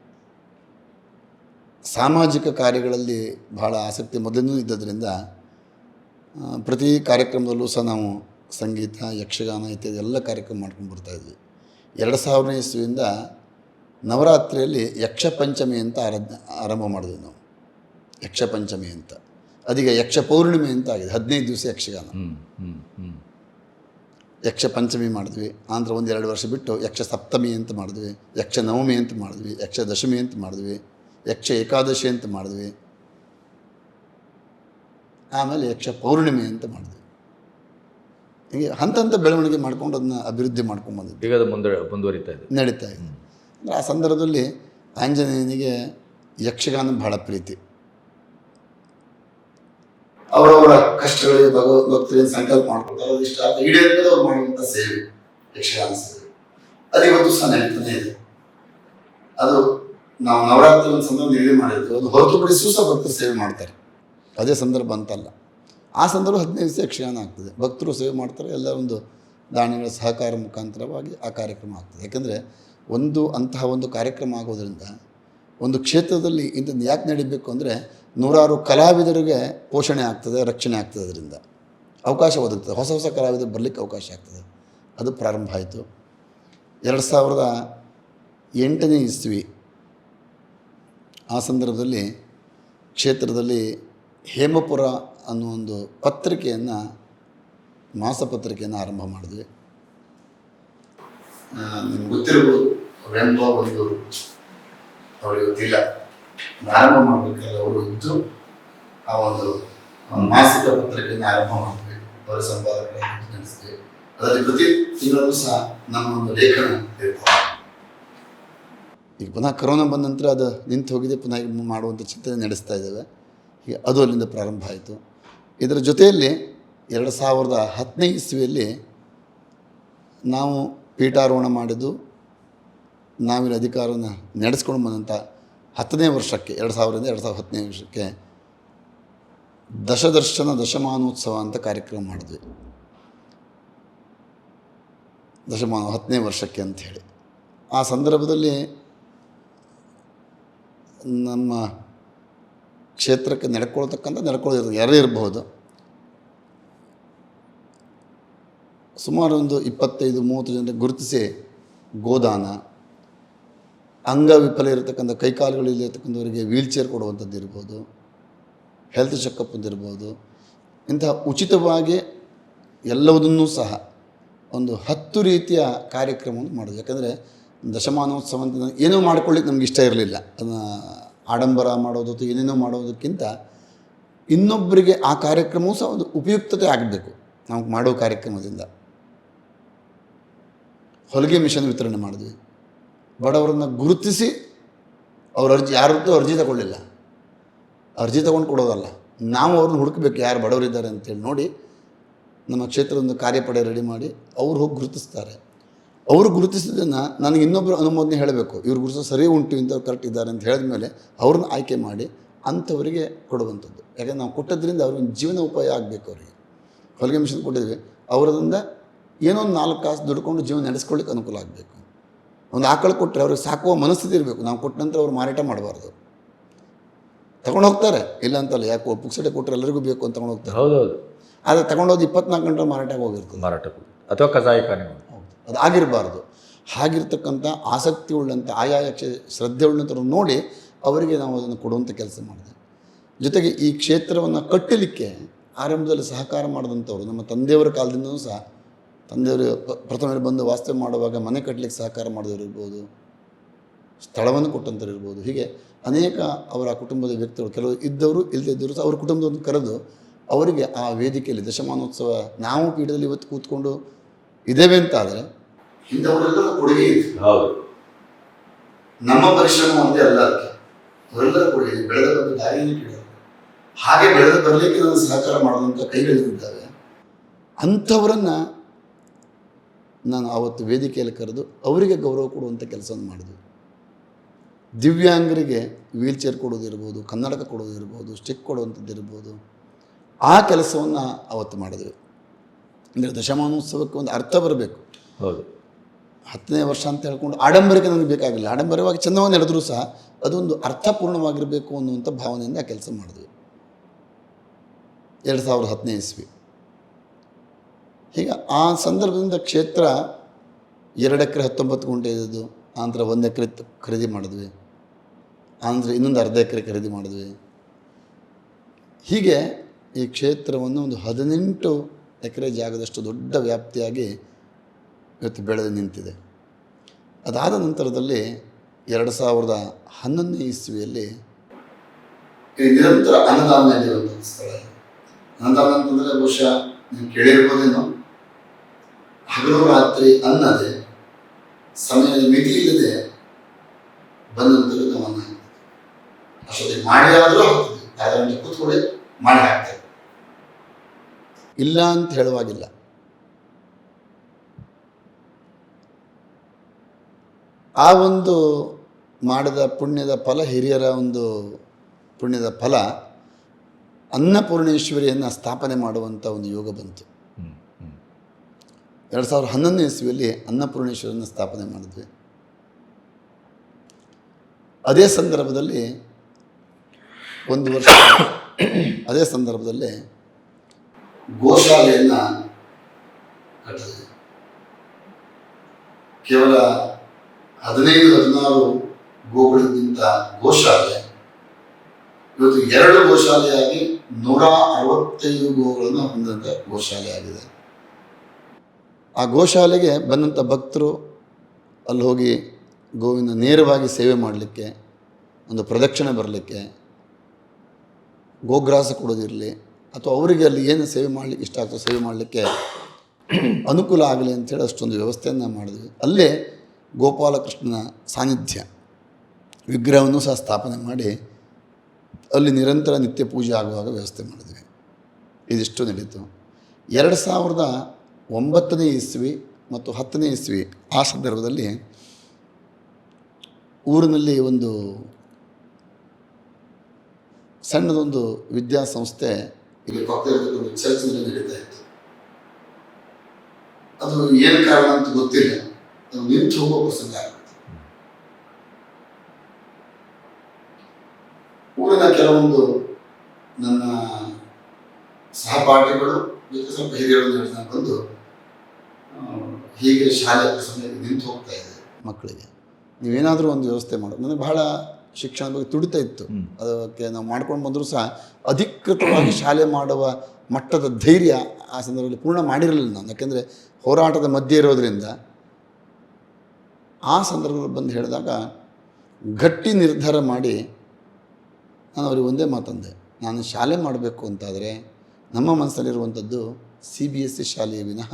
Speaker 1: ಸಾಮಾಜಿಕ ಕಾರ್ಯಗಳಲ್ಲಿ ಬಹಳ ಆಸಕ್ತಿ ಮೊದಲಿನೂ ಇದ್ದದರಿಂದ ಪ್ರತಿ ಕಾರ್ಯಕ್ರಮದಲ್ಲೂ ಸಹ ನಾವು ಸಂಗೀತ, ಯಕ್ಷಗಾನ ಇತ್ಯಾದಿ ಎಲ್ಲ ಕಾರ್ಯಕ್ರಮ ಮಾಡ್ಕೊಂಡು ಬರ್ತಾಯಿದ್ವಿ ಎರಡು ಸಾವಿರನೇ ಇಸ್ವಿಯಿಂದ ನವರಾತ್ರಿಯಲ್ಲಿ ಯಕ್ಷ ಪಂಚಮಿ ಅಂತ ಆರಾಧ ಆರಂಭ ಮಾಡಿದ್ವಿ ನಾವು. ಯಕ್ಷ ಪಂಚಮಿ ಅಂತ. ಅದೀಗ ಯಕ್ಷ ಪೌರ್ಣಿಮೆ ಅಂತ ಆಗಿದೆ. ಹದಿನೈದು ದಿವಸ ಯಕ್ಷಗಾನ. ಯಕ್ಷ ಪಂಚಮಿ ಮಾಡಿದ್ವಿ. ಆಂಧ್ರ ಒಂದು ಎರಡು ವರ್ಷ ಬಿಟ್ಟು ಯಕ್ಷ ಸಪ್ತಮಿ ಅಂತ ಮಾಡಿದ್ವಿ. ಯಕ್ಷ ನವಮಿ ಅಂತ ಮಾಡಿದ್ವಿ. ಯಕ್ಷ ದಶಮಿ ಅಂತ ಮಾಡಿದ್ವಿ. ಯಕ್ಷ ಏಕಾದಶಿ ಅಂತ ಮಾಡಿದ್ವಿ. ಆಮೇಲೆ ಯಕ್ಷ ಪೌರ್ಣಿಮೆ ಅಂತ ಮಾಡಿದ್ವಿ. ಹೀಗೆ ಹಂತ ಹಂತ ಬೆಳವಣಿಗೆ ಮಾಡ್ಕೊಂಡು ಅದನ್ನ ಅಭಿವೃದ್ಧಿ ಮಾಡ್ಕೊಂಡು ಬಂದ್ವಿ
Speaker 2: ಈಗ ಅದು ಮುಂದೆ ಮುಂದುವರಿತಾ ಇದೆ.
Speaker 1: ನಡೀತಾ ಇದೆ. ಆ ಸಂದರ್ಭದಲ್ಲಿ ಆಂಜನೇಯನಿಗೆ ಯಕ್ಷಗಾನ ಬಹಳ ಪ್ರೀತಿ. ಅವರವರ ಕಷ್ಟಗಳಿಗೆ ಭಗವದ್ಭಕ್ತರಿಂದ ಸಂಕಲ್ಪ ಮಾಡ್ಕೊಳ್ತಾರೆ ಅದು ಇಷ್ಟ ಆಗ್ತದೆ ಅವ್ರು ಮಾಡುವಂಥ ಸೇವೆ, ಯಕ್ಷಗಾನ ಸೇವೆ. ಅದು ಇವತ್ತು ಸಹ ನಡೀತಾನೆ ಇದೆ. ಅದು ನಾವು ನವರಾತ್ರಿ ಒಂದು ಸಂದರ್ಭ ನಿಗದಿ ಮಾಡಿದ್ದು, ಅದು ಹೊರತುಪಡಿಸೂ ಸಹ ಭಕ್ತರು ಸೇವೆ ಮಾಡ್ತಾರೆ. ಅದೇ ಸಂದರ್ಭ ಅಂತಲ್ಲ. ಆ ಸಂದರ್ಭ ಹದಿನೈದು ದಿವಸ ಯಕ್ಷಗಾನ ಆಗ್ತದೆ. ಭಕ್ತರು ಸೇವೆ ಮಾಡ್ತಾರೆ, ಎಲ್ಲ ಒಂದು ದಾನಿಗಳ ಸಹಕಾರ ಮುಖಾಂತರವಾಗಿ ಆ ಕಾರ್ಯಕ್ರಮ ಆಗ್ತದೆ. ಯಾಕಂದರೆ ಒಂದು ಅಂತಹ ಒಂದು ಕಾರ್ಯಕ್ರಮ ಆಗೋದ್ರಿಂದ ಒಂದು ಕ್ಷೇತ್ರದಲ್ಲಿ ಇಂಥದ್ದು ಯಾಕೆ ನಡಿಬೇಕು ಅಂದರೆ ನೂರಾರು ಕಲಾವಿದರಿಗೆ ಪೋಷಣೆ ಆಗ್ತದೆ, ರಕ್ಷಣೆ ಆಗ್ತದೆ ಅದರಿಂದ. ಅವಕಾಶ ಒದಗ್ತದೆ. ಹೊಸ ಹೊಸ ಕಲಾವಿದರು ಬರಲಿಕ್ಕೆ ಅವಕಾಶ ಆಗ್ತದೆ. ಅದು ಪ್ರಾರಂಭ ಆಯಿತು. ಎರಡು ಸಾವಿರದ ಎಂಟನೇ ಇಸ್ವಿ, ಆ ಸಂದರ್ಭದಲ್ಲಿ ಕ್ಷೇತ್ರದಲ್ಲಿ ಹೇಮಪುರ ಅನ್ನೋ ಒಂದು ಪತ್ರಿಕೆಯನ್ನು, ಮಾಸಪತ್ರಿಕೆಯನ್ನು ಆರಂಭ ಮಾಡಿದ್ವಿ. ನಿಮ್ಗೆ ಗೊತ್ತಿರಬಹುದು ವೆಂಬ ಒಂದು ಅವರಿಗೆ ಗೊತ್ತಿಲ್ಲ. ಆರಂಭ ಮಾಡಬೇಕಾದ ಅವರು ಇದ್ದು ಆ ಒಂದು ಮಾಸಿಕ ಪತ್ರಿಕೆಯನ್ನು ಆರಂಭ ಮಾಡಿದ್ವಿ ಅವರ ಸಂಪಾದಕರನ್ನು ನಡೆಸಿದ್ವಿ ಅದರಲ್ಲಿ ಪ್ರತಿ ತಿಂಗಳಲ್ಲೂ ಸಹ ನಮ್ಮ ಒಂದು ಲೇಖನ ಇರ್ತದೆ ಈಗ ಪುನಃ ಕರೋನಾ ಬಂದ ನಂತರ ಅದು ನಿಂತು ಹೋಗಿದೆ, ಪುನಃ ಈಗ ಮಾಡುವಂಥ ಚಿಂತನೆ ನಡೆಸ್ತಾ ಇದ್ದೇವೆ. ಹೀಗೆ ಅದು ಅಲ್ಲಿಂದ ಪ್ರಾರಂಭ ಆಯಿತು. ಇದರ ಜೊತೆಯಲ್ಲಿ ಎರಡು ಸಾವಿರದ ಹತ್ತನೇ ಇಸ್ವಿಯಲ್ಲಿ ನಾವು ಪೀಠಾರೋಹಣ ಮಾಡಿದ್ದು, ನಾವಿಲ್ಲಿ ಅಧಿಕಾರವನ್ನು ನಡೆಸ್ಕೊಂಡು ಬಂದಂಥ ಹತ್ತನೇ ವರ್ಷಕ್ಕೆ, ಎರಡು ಸಾವಿರದಿಂದ ಎರಡು ಸಾವಿರದ ಹತ್ತನೇ ವರ್ಷಕ್ಕೆ ದಶದರ್ಶನ ದಶಮಾನೋತ್ಸವ ಅಂತ ಕಾರ್ಯಕ್ರಮ ಮಾಡಿದ್ವಿ. ದಶಮಾನ, ಹತ್ತನೇ ವರ್ಷಕ್ಕೆ ಅಂಥೇಳಿ ಆ ಸಂದರ್ಭದಲ್ಲಿ ನಮ್ಮ ಕ್ಷೇತ್ರಕ್ಕೆ ನಡ್ಕೊಳ್ತಕ್ಕಂಥ ನಡ್ಕೊಳ್ಳೋದು ಯಾರೇ ಇರಬಹುದು, ಸುಮಾರು ಒಂದು ಇಪ್ಪತ್ತೈದು, ಮೂವತ್ತು ಜನರಿಗೆ ಗುರುತಿಸಿ ಗೋದಾನ ಅಂಗವಿಫಲ ಇರತಕ್ಕಂಥ ಕೈಕಾಲುಗಳಿಲ್ಲಿರ್ತಕ್ಕಂಥವರಿಗೆ ವೀಲ್ ಚೇರ್ ಕೊಡುವಂಥದ್ದು ಇರ್ಬೋದು ಹೆಲ್ತ್ ಚೆಕಪ್ ಇರ್ಬೋದು, ಇಂತಹ ಉಚಿತವಾಗಿ ಎಲ್ಲವುದನ್ನು ಸಹ ಒಂದು ಹತ್ತು ರೀತಿಯ ಕಾರ್ಯಕ್ರಮವನ್ನು ಮಾಡೋದು. ಯಾಕಂದರೆ ದಶಮಾನೋತ್ಸವ ಅಂತ ಏನೋ ಮಾಡ್ಕೊಳ್ಳಿಕ್ಕೆ ನಮ್ಗೆ ಇಷ್ಟ ಇರಲಿಲ್ಲ. ಅದನ್ನು ಆಡಂಬರ ಮಾಡೋದು ಅಥವಾ ಏನೇನೋ ಮಾಡೋದಕ್ಕಿಂತ ಇನ್ನೊಬ್ಬರಿಗೆ ಆ ಕಾರ್ಯಕ್ರಮವೂ ಸಹ ಒಂದು ಉಪಯುಕ್ತತೆ ಆಗಬೇಕು ನಾವು ಮಾಡೋ ಕಾರ್ಯಕ್ರಮದಿಂದ. ಹೊಲಿಗೆ ಮಿಷನ್ ವಿತರಣೆ ಮಾಡಿದ್ವಿ. ಬಡವರನ್ನು ಗುರುತಿಸಿ ಅವ್ರ ಅರ್ಜಿ ಯಾರದ್ದು ಅರ್ಜಿ ತಗೊಳ್ಳಿಲ್ಲ. ಅರ್ಜಿ ತಗೊಂಡು ಕೊಡೋದಲ್ಲ. ನಾವು ಅವ್ರನ್ನ ಹುಡುಕಬೇಕು ಯಾರು ಬಡವರಿದ್ದಾರೆ ಅಂತೇಳಿ ನೋಡಿ ನಮ್ಮ ಕ್ಷೇತ್ರದೊಂದು ಕಾರ್ಯಪಡೆ ರೆಡಿ ಮಾಡಿ ಅವ್ರು ಹೋಗಿ ಗುರುತಿಸ್ತಾರೆ. ಅವರು ಗುರುತಿಸಿದ್ದನ್ನು ನನಗೆ ಇನ್ನೊಬ್ಬರು ಅನುಮೋದನೆ ಹೇಳಬೇಕು. ಇವ್ರು ಗುರುತಿಸೋ ಸರಿ ಉಂಟು, ಇಂಥವ್ರು ಕರೆಕ್ಟ್ ಇದ್ದಾರೆ ಅಂತ ಹೇಳಿದ ಮೇಲೆ ಅವ್ರನ್ನ ಆಯ್ಕೆ ಮಾಡಿ ಅಂಥವರಿಗೆ ಕೊಡುವಂಥದ್ದು. ಯಾಕೆಂದರೆ ನಾವು ಕೊಟ್ಟದ್ರಿಂದ ಅವ್ರಿಗೆ ಜೀವನ ಉಪಾಯ ಆಗಬೇಕು ಅವರಿಗೆ. ಹೊಲಿಗೆ ಮಿಷನ್ ಕೊಟ್ಟಿದ್ವಿ. ಅವರದಿಂದ ಏನೋ ಒಂದು ನಾಲ್ಕು ಕಾಸು ದುಡ್ಕೊಂಡು ಜೀವನ ನಡೆಸ್ಕೊಳ್ಳಿಕ್ಕೆ ಅನುಕೂಲ ಆಗಬೇಕು. ಒಂದು ಆಕಳು ಕೊಟ್ಟರೆ ಅವ್ರಿಗೆ ಸಾಕುವ ಮನಸ್ಥಿತಿ ಇರಬೇಕು. ನಾವು ಕೊಟ್ಟ ನಂತರ ಅವ್ರು ಮಾರಾಟ ಮಾಡಬಾರ್ದು. ತಗೊಂಡು ಹೋಗ್ತಾರೆ. ಇಲ್ಲ ಅಂತಲ್ಲ ಯಾಕೆ ಪುಕ್ಸಟೆ ಕೊಟ್ಟರೆ ಎಲ್ಲರಿಗೂ ಬೇಕು ಅಂತ ತಗೊಂಡು ಹೋಗ್ತಾರೆ.
Speaker 2: ಹೌದೌದು.
Speaker 1: ಆದರೆ ತಗೊಂಡೋದು ಇಪ್ಪತ್ನಾಲ್ಕು ಗಂಟೆ ಮಾರಾಟಕ್ಕೆ ಹೋಗಿರ್ತದೆ.
Speaker 2: ಮಾರಾಟಕ್ಕೆ ಅಥವಾ ಕಸಾಯಿಖಾನೆ
Speaker 1: ಅದು ಆಗಿರಬಾರ್ದು. ಹಾಗಿರ್ತಕ್ಕಂಥ ಆಸಕ್ತಿ ಉಳ್ಳಂಥ ಆಯಾಯ ಯಕ್ಷ ಶ್ರದ್ಧೆ ಉಳ್ಳಂಥವ್ರು ನೋಡಿ ಅವರಿಗೆ ನಾವು ಅದನ್ನು ಕೊಡುವಂಥ ಕೆಲಸ ಮಾಡಿದೆ. ಜೊತೆಗೆ ಈ ಕ್ಷೇತ್ರವನ್ನು ಕಟ್ಟಲಿಕ್ಕೆ ಆರಂಭದಲ್ಲಿ ಸಹಕಾರ ಮಾಡಿದಂಥವ್ರು ನಮ್ಮ ತಂದೆಯವರ ಕಾಲದಿಂದಲೂ ಸಹ ತಂದೆಯವರು ಪ್ರಥಮರು ಪ್ರಥಮ ಬಂದು ವಾಸ್ತವ್ಯ ಮಾಡುವಾಗ ಮನೆ ಕಟ್ಟಲಿಕ್ಕೆ ಸಹಕಾರ ಮಾಡಿದವರಿರ್ಬೋದು ಸ್ಥಳವನ್ನು ಕೊಟ್ಟಂಥವ್ರು ಇರ್ಬೋದು. ಹೀಗೆ ಅನೇಕ ಅವರ ಕುಟುಂಬದ ವ್ಯಕ್ತಿಗಳು ಕೆಲವು ಇದ್ದವರು ಇಲ್ಲದೇ ಇದ್ದವರು ಸಹ ಅವ್ರ ಕರೆದು ಅವರಿಗೆ ಆ ವೇದಿಕೆಯಲ್ಲಿ ದಶಮಾನೋತ್ಸವ ನಾವು ಪೀಠದಲ್ಲಿ ಇವತ್ತು ಕೂತ್ಕೊಂಡು ಇದ್ದೇವೆ ಅಂತ ಆದರೆ ಇಂಥವರೆಲ್ಲರ ಕೊಡುಗೆ
Speaker 2: ಹೌದು.
Speaker 1: ನಮ್ಮ ಪರಿಶ್ರಮ ಒಂದೇ ಅಲ್ಲ ಅದಕ್ಕೆ. ಅವರೆಲ್ಲರ ಕೊಡುಗೆ. ಬೆಳೆದ ಬಂದ ದಾರಿಯನ್ನು ಕೇಳಿದ್ರು. ಹಾಗೆ ಬೆಳೆದು ಬರಲಿಕ್ಕೆ ನಾನು ಸಹಕಾರ ಮಾಡುವಂಥ ಕೈಗಳಿದ್ದಾವೆ ಅಂಥವರನ್ನು ನಾನು ಆವತ್ತು ವೇದಿಕೆಯಲ್ಲಿ ಕರೆದು ಅವರಿಗೆ ಗೌರವ ಕೊಡುವಂಥ ಕೆಲಸವನ್ನು ಮಾಡಿದ್ವಿ. ದಿವ್ಯಾಂಗರಿಗೆ ವೀಲ್ ಚೇರ್ ಕೊಡೋದಿರ್ಬೋದು ಕನ್ನಡಕ ಕೊಡೋದಿರ್ಬೋದು ಸ್ಟಿಕ್ ಕೊಡುವಂಥದ್ದು ಇರ್ಬೋದು. ಆ ಕೆಲಸವನ್ನು ಅವತ್ತು ಮಾಡಿದ್ವಿ. ಅಂದರೆ ದಶಮಾನೋತ್ಸವಕ್ಕೆ ಒಂದು ಅರ್ಥ ಬರಬೇಕು.
Speaker 2: ಹೌದು.
Speaker 1: ಹತ್ತನೇ ವರ್ಷ ಅಂತ ಹೇಳ್ಕೊಂಡು ಆಡಂಬರಕ್ಕೆ ನನಗೆ ಬೇಕಾಗಿಲ್ಲ. ಆಡಂಬರವಾಗಿ ಚಂದವನ್ನು ನಡೆದರೂ ಸಹ ಅದೊಂದು ಅರ್ಥಪೂರ್ಣವಾಗಿರಬೇಕು ಅನ್ನುವಂಥ ಭಾವನೆಯಿಂದ ಆ ಕೆಲಸ ಮಾಡಿದ್ವಿ. ಎರಡು ಸಾವಿರದ ಹತ್ತನೇ ಇಸ್ವಿ. ಹೀಗೆ ಆ ಸಂದರ್ಭದಿಂದ ಕ್ಷೇತ್ರ ಎರಡು ಎಕರೆ ಹತ್ತೊಂಬತ್ತು ಗುಂಟೆ ಇದ್ದದ್ದು ಆನಂತರ ಒಂದು ಎಕರೆ ಖರೀದಿ ಮಾಡಿದ್ವಿ. ಆನಂತರ ಇನ್ನೊಂದು ಅರ್ಧ ಎಕರೆ ಖರೀದಿ ಮಾಡಿದ್ವಿ. ಹೀಗೆ ಈ ಕ್ಷೇತ್ರವನ್ನು ಒಂದು ಹದಿನೆಂಟು ಎಕರೆ ಜಾಗದಷ್ಟು ದೊಡ್ಡ ವ್ಯಾಪ್ತಿಯಾಗಿ ಇವತ್ತು ಬೆಳೆದು ನಿಂತಿದೆ. ಅದಾದ ನಂತರದಲ್ಲಿ ಎರಡು ಸಾವಿರದ ಹನ್ನೊಂದನೇ ಇಸ್ವಿಯಲ್ಲಿ ನಿರಂತರ ಅನ್ನದಾನ ಸ್ಥಳ ಅನ್ನದಾನ ಅಂತಂದರೆ ಬಹುಶಃ ನೀವು ಕೇಳಿರ್ಬೋದೇನೋ. ಹಗಲು ರಾತ್ರಿ ಅನ್ನದೆ ಸಮಯದ ಮಿತಿ ಇಲ್ಲದೆ ಬಂದಂತರೂ ಗಮನ ಅಷ್ಟೊತ್ತಿಗೆ ಮಾಡಿ ಆದರೂ ಹಾಕ್ತಿದ್ವಿ ಯಾವ್ದಾರ ಕೂತ್ಕೊಳ್ಳಿ, ಮಾಡಿ ಹಾಕ್ತೇವೆ ಇಲ್ಲ ಅಂತ ಹೇಳುವಾಗಿಲ್ಲ. ಆ ಒಂದು ಮಾಡಿದ ಪುಣ್ಯದ ಫಲ, ಹಿರಿಯರ ಒಂದು ಪುಣ್ಯದ ಫಲ, ಅನ್ನಪೂರ್ಣೇಶ್ವರಿಯನ್ನು ಸ್ಥಾಪನೆ ಮಾಡುವಂಥ ಒಂದು ಯೋಗ ಬಂತು. ಎರಡು ಸಾವಿರದ ಹನ್ನೊಂದನೇ ಇಸ್ವಿಯಲ್ಲಿ ಅನ್ನಪೂರ್ಣೇಶ್ವರನ ಸ್ಥಾಪನೆ ಮಾಡಿದ್ವಿ. ಅದೇ ಸಂದರ್ಭದಲ್ಲಿ ಒಂದು ವರ್ಷ, ಅದೇ ಸಂದರ್ಭದಲ್ಲಿ ಗೋಶಾಲೆಯನ್ನು ಕಟ್ಟಿದೆ ಕೇವಲ ಹದಿನೈದು, ಹದಿನಾರು ಗೋಗಳಿಗಿಂತ ಗೋಶಾಲೆ, ಇವತ್ತು ಎರಡು ಗೋಶಾಲೆಯಾಗಿ ನೂರ ಅರವತ್ತೈದು ಗೋಗಳನ್ನು ಹೊಂದಿದಂಥ ಗೋಶಾಲೆ ಆಗಿದೆ. ಆ ಗೋಶಾಲೆಗೆ ಬಂದಂಥ ಭಕ್ತರು ಅಲ್ಲಿ ಹೋಗಿ ಗೋವಿನ ನೇರವಾಗಿ ಸೇವೆ ಮಾಡಲಿಕ್ಕೆ, ಒಂದು ಪ್ರದಕ್ಷಿಣೆ ಬರಲಿಕ್ಕೆ, ಗೋಗ್ರಾಸ ಕೊಡೋದಿರಲಿ, ಅಥವಾ ಅವರಿಗೆ ಅಲ್ಲಿ ಏನು ಸೇವೆ ಮಾಡಲಿಕ್ಕೆ ಇಷ್ಟ ಆಗ್ತದೆ ಸೇವೆ ಮಾಡಲಿಕ್ಕೆ ಅನುಕೂಲ ಆಗಲಿ ಅಂಥೇಳಿ ಅಷ್ಟೊಂದು ವ್ಯವಸ್ಥೆಯನ್ನು ಮಾಡಿದ್ವಿ. ಅಲ್ಲೇ ಗೋಪಾಲಕೃಷ್ಣನ ಸಾನ್ನಿಧ್ಯ ವಿಗ್ರಹವನ್ನು ಸಹ ಸ್ಥಾಪನೆ ಮಾಡಿ ಅಲ್ಲಿ ನಿರಂತರ ನಿತ್ಯ ಪೂಜೆ ಆಗುವಾಗ ವ್ಯವಸ್ಥೆ ಮಾಡಿದ್ವಿ. ಇದಿಷ್ಟು ನಡೀತು. ಎರಡು ಸಾವಿರದ ಒಂಬತ್ತನೇ ಇಸ್ವಿ ಮತ್ತು ಹತ್ತನೇ ಇಸ್ವಿ ಆ ಸಂದರ್ಭದಲ್ಲಿ ಊರಿನಲ್ಲಿ ಒಂದು ಸಣ್ಣದೊಂದು ವಿದ್ಯಾಸಂಸ್ಥೆ ಇಲ್ಲಿ ಪಕ್ಕದಲ್ಲಿ ನಡೀತಾ ಇತ್ತು. ಅದು ಏನು ಕಾರಣ ಅಂತ ಗೊತ್ತಿಲ್ಲ. ಅದು ನಿಂತು ಹೋಗೋ ಪ್ರಸಂಗ ಆಗುತ್ತೆ. ಊರಿನ ಕೆಲವೊಂದು ನನ್ನ ಸಹಪಾಠಿಗಳು ಸ್ವಲ್ಪ ಹಿರಿಯರು ನಡೆದ ಬಂದು ಹೀಗೆ ಶಾಲೆ ನಿಂತು ಹೋಗ್ತಾ ಇದೆ. ಮಕ್ಕಳಿಗೆ. ನೀವೇನಾದರೂ ಒಂದು ವ್ಯವಸ್ಥೆ ಮಾಡೋದು ನನಗೆ ಬಹಳ ಶಿಕ್ಷಣ ಬಗ್ಗೆ ತುಡಿತಾ ಇತ್ತು. ಅದಕ್ಕೆ ನಾವು ಮಾಡ್ಕೊಂಡು ಬಂದರೂ ಸಹ ಅಧಿಕೃತವಾಗಿ ಶಾಲೆ ಮಾಡುವ ಮಟ್ಟದ ಧೈರ್ಯ ಆ ಸಂದರ್ಭದಲ್ಲಿ ಪೂರ್ಣ ಮಾಡಿರಲಿಲ್ಲ ನಾನು. ಯಾಕೆಂದರೆ ಹೋರಾಟದ ಮಧ್ಯೆ ಇರೋದರಿಂದ ಆ ಸಂದರ್ಭದಲ್ಲಿ ಬಂದು ಹೇಳಿದಾಗ ಗಟ್ಟಿ ನಿರ್ಧಾರ ಮಾಡಿ ನಾನು ಅವ್ರಿಗೆ ಒಂದೇ ಮಾತಂದೆ. ನಾನು ಶಾಲೆ ಮಾಡಬೇಕು ಅಂತಾದರೆ ನಮ್ಮ ಮನಸ್ಸಲ್ಲಿರುವಂಥದ್ದು ಸಿ ಬಿ ಎಸ್ ಸಿ ಶಾಲೆಯ ವಿನಃ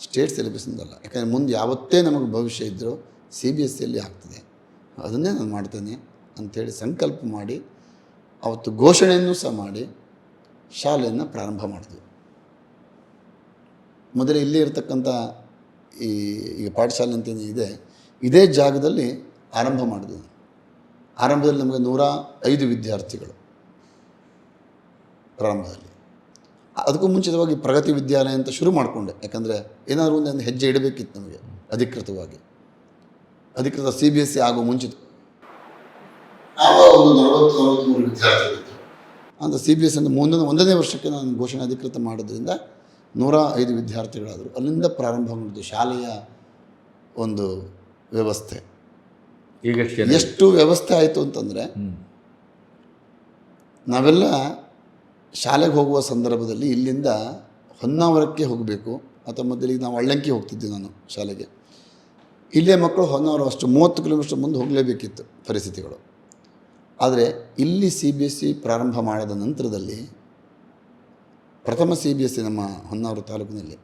Speaker 1: ಸ್ಟೇಟ್ ಸಿಲೆಬಸ್ಸಿಂದಲ್ಲ ಯಾಕಂದರೆ ಮುಂದೆ ಯಾವತ್ತೇ ನಮಗೆ ಭವಿಷ್ಯ ಇದ್ದರೂ ಸಿ ಬಿ ಎಸ್ ಸಿಯಲ್ಲಿ ಆಗ್ತದೆ. ಅದನ್ನೇ ನಾನು ಮಾಡ್ತೇನೆ ಅಂಥೇಳಿ ಸಂಕಲ್ಪ ಮಾಡಿ, ಅವತ್ತು ಘೋಷಣೆಯನ್ನು ಸಹ ಮಾಡಿ, ಶಾಲೆಯನ್ನು ಪ್ರಾರಂಭ ಮಾಡಿದ್ವಿ. ಮೊದಲೇ ಇಲ್ಲಿ ಇರತಕ್ಕಂಥ ಈ ಈಗ ಪಾಠಶಾಲೆ ಅಂತ ಇದೆ, ಇದೇ ಜಾಗದಲ್ಲಿ ಆರಂಭ ಮಾಡಿದ್ವಿ. ಆರಂಭದಲ್ಲಿ ನಮಗೆ ನೂರ ಐದು ವಿದ್ಯಾರ್ಥಿಗಳು ಪ್ರಾರಂಭದಲ್ಲಿ. ಅದಕ್ಕೂ ಮುಂಚಿತವಾಗಿ ಪ್ರಗತಿ ವಿದ್ಯಾಲಯ ಅಂತ ಶುರು ಮಾಡಿಕೊಂಡೆ. ಯಾಕಂದರೆ ಏನಾದರೂ ಒಂದು ಒಂದು ಹೆಜ್ಜೆ ಇಡಬೇಕಿತ್ತು ನಮಗೆ ಅಧಿಕೃತವಾಗಿ. ಅಧಿಕೃತ ಸಿ ಬಿ ಎಸ್ ಸಿ ಆಗೋ ಮುಂಚಿತ. ಅಂತ ಸಿ ಬಿ ಎಸ್ ಅಂದರೆ ಮುಂದಿನ ಒಂದನೇ ವರ್ಷಕ್ಕೆ ನಾನು ಘೋಷಣೆ ಅಧಿಕೃತ ಮಾಡೋದ್ರಿಂದ ನೂರ ಐದು ವಿದ್ಯಾರ್ಥಿಗಳಾದರು. ಅಲ್ಲಿಂದ ಪ್ರಾರಂಭ ಮಾಡಿದ್ದು ಶಾಲೆಯ ಒಂದು ವ್ಯವಸ್ಥೆ.
Speaker 2: ಈಗ ಎಷ್ಟು
Speaker 1: ವ್ಯವಸ್ಥೆ ಆಯಿತು ಅಂತಂದರೆ ನಾವೆಲ್ಲ ಶಾಲೆಗೆ ಹೋಗುವ ಸಂದರ್ಭದಲ್ಲಿ ಇಲ್ಲಿಂದ ಹೊನ್ನಾವರಕ್ಕೆ ಹೋಗಬೇಕು. ಅಥವಾ ಮೊದಲಿಗೆ ನಾವು ಅಳ್ಳಂಕಿ ಹೋಗ್ತಿದ್ದೆ ನಾನು ಶಾಲೆಗೆ. ಇಲ್ಲೇ ಮಕ್ಕಳು ಹೊನ್ನಾವರ ಅಷ್ಟು ಮೂವತ್ತು ಕಿಲೋಮೀಟರ್ ಮುಂದೆ ಹೋಗಲೇಬೇಕಿತ್ತು ಪರಿಸ್ಥಿತಿಗಳು. ಆದರೆ ಇಲ್ಲಿ ಸಿ ಬಿ ಎಸ್ ಸಿ ಪ್ರಾರಂಭ ಮಾಡಿದ ನಂತರದಲ್ಲಿ ಪ್ರಥಮ ಸಿ ಬಿ ಎಸ್ ಸಿ ನಮ್ಮ ಹೊನ್ನಾವರ ತಾಲೂಕಿನಲ್ಲಿ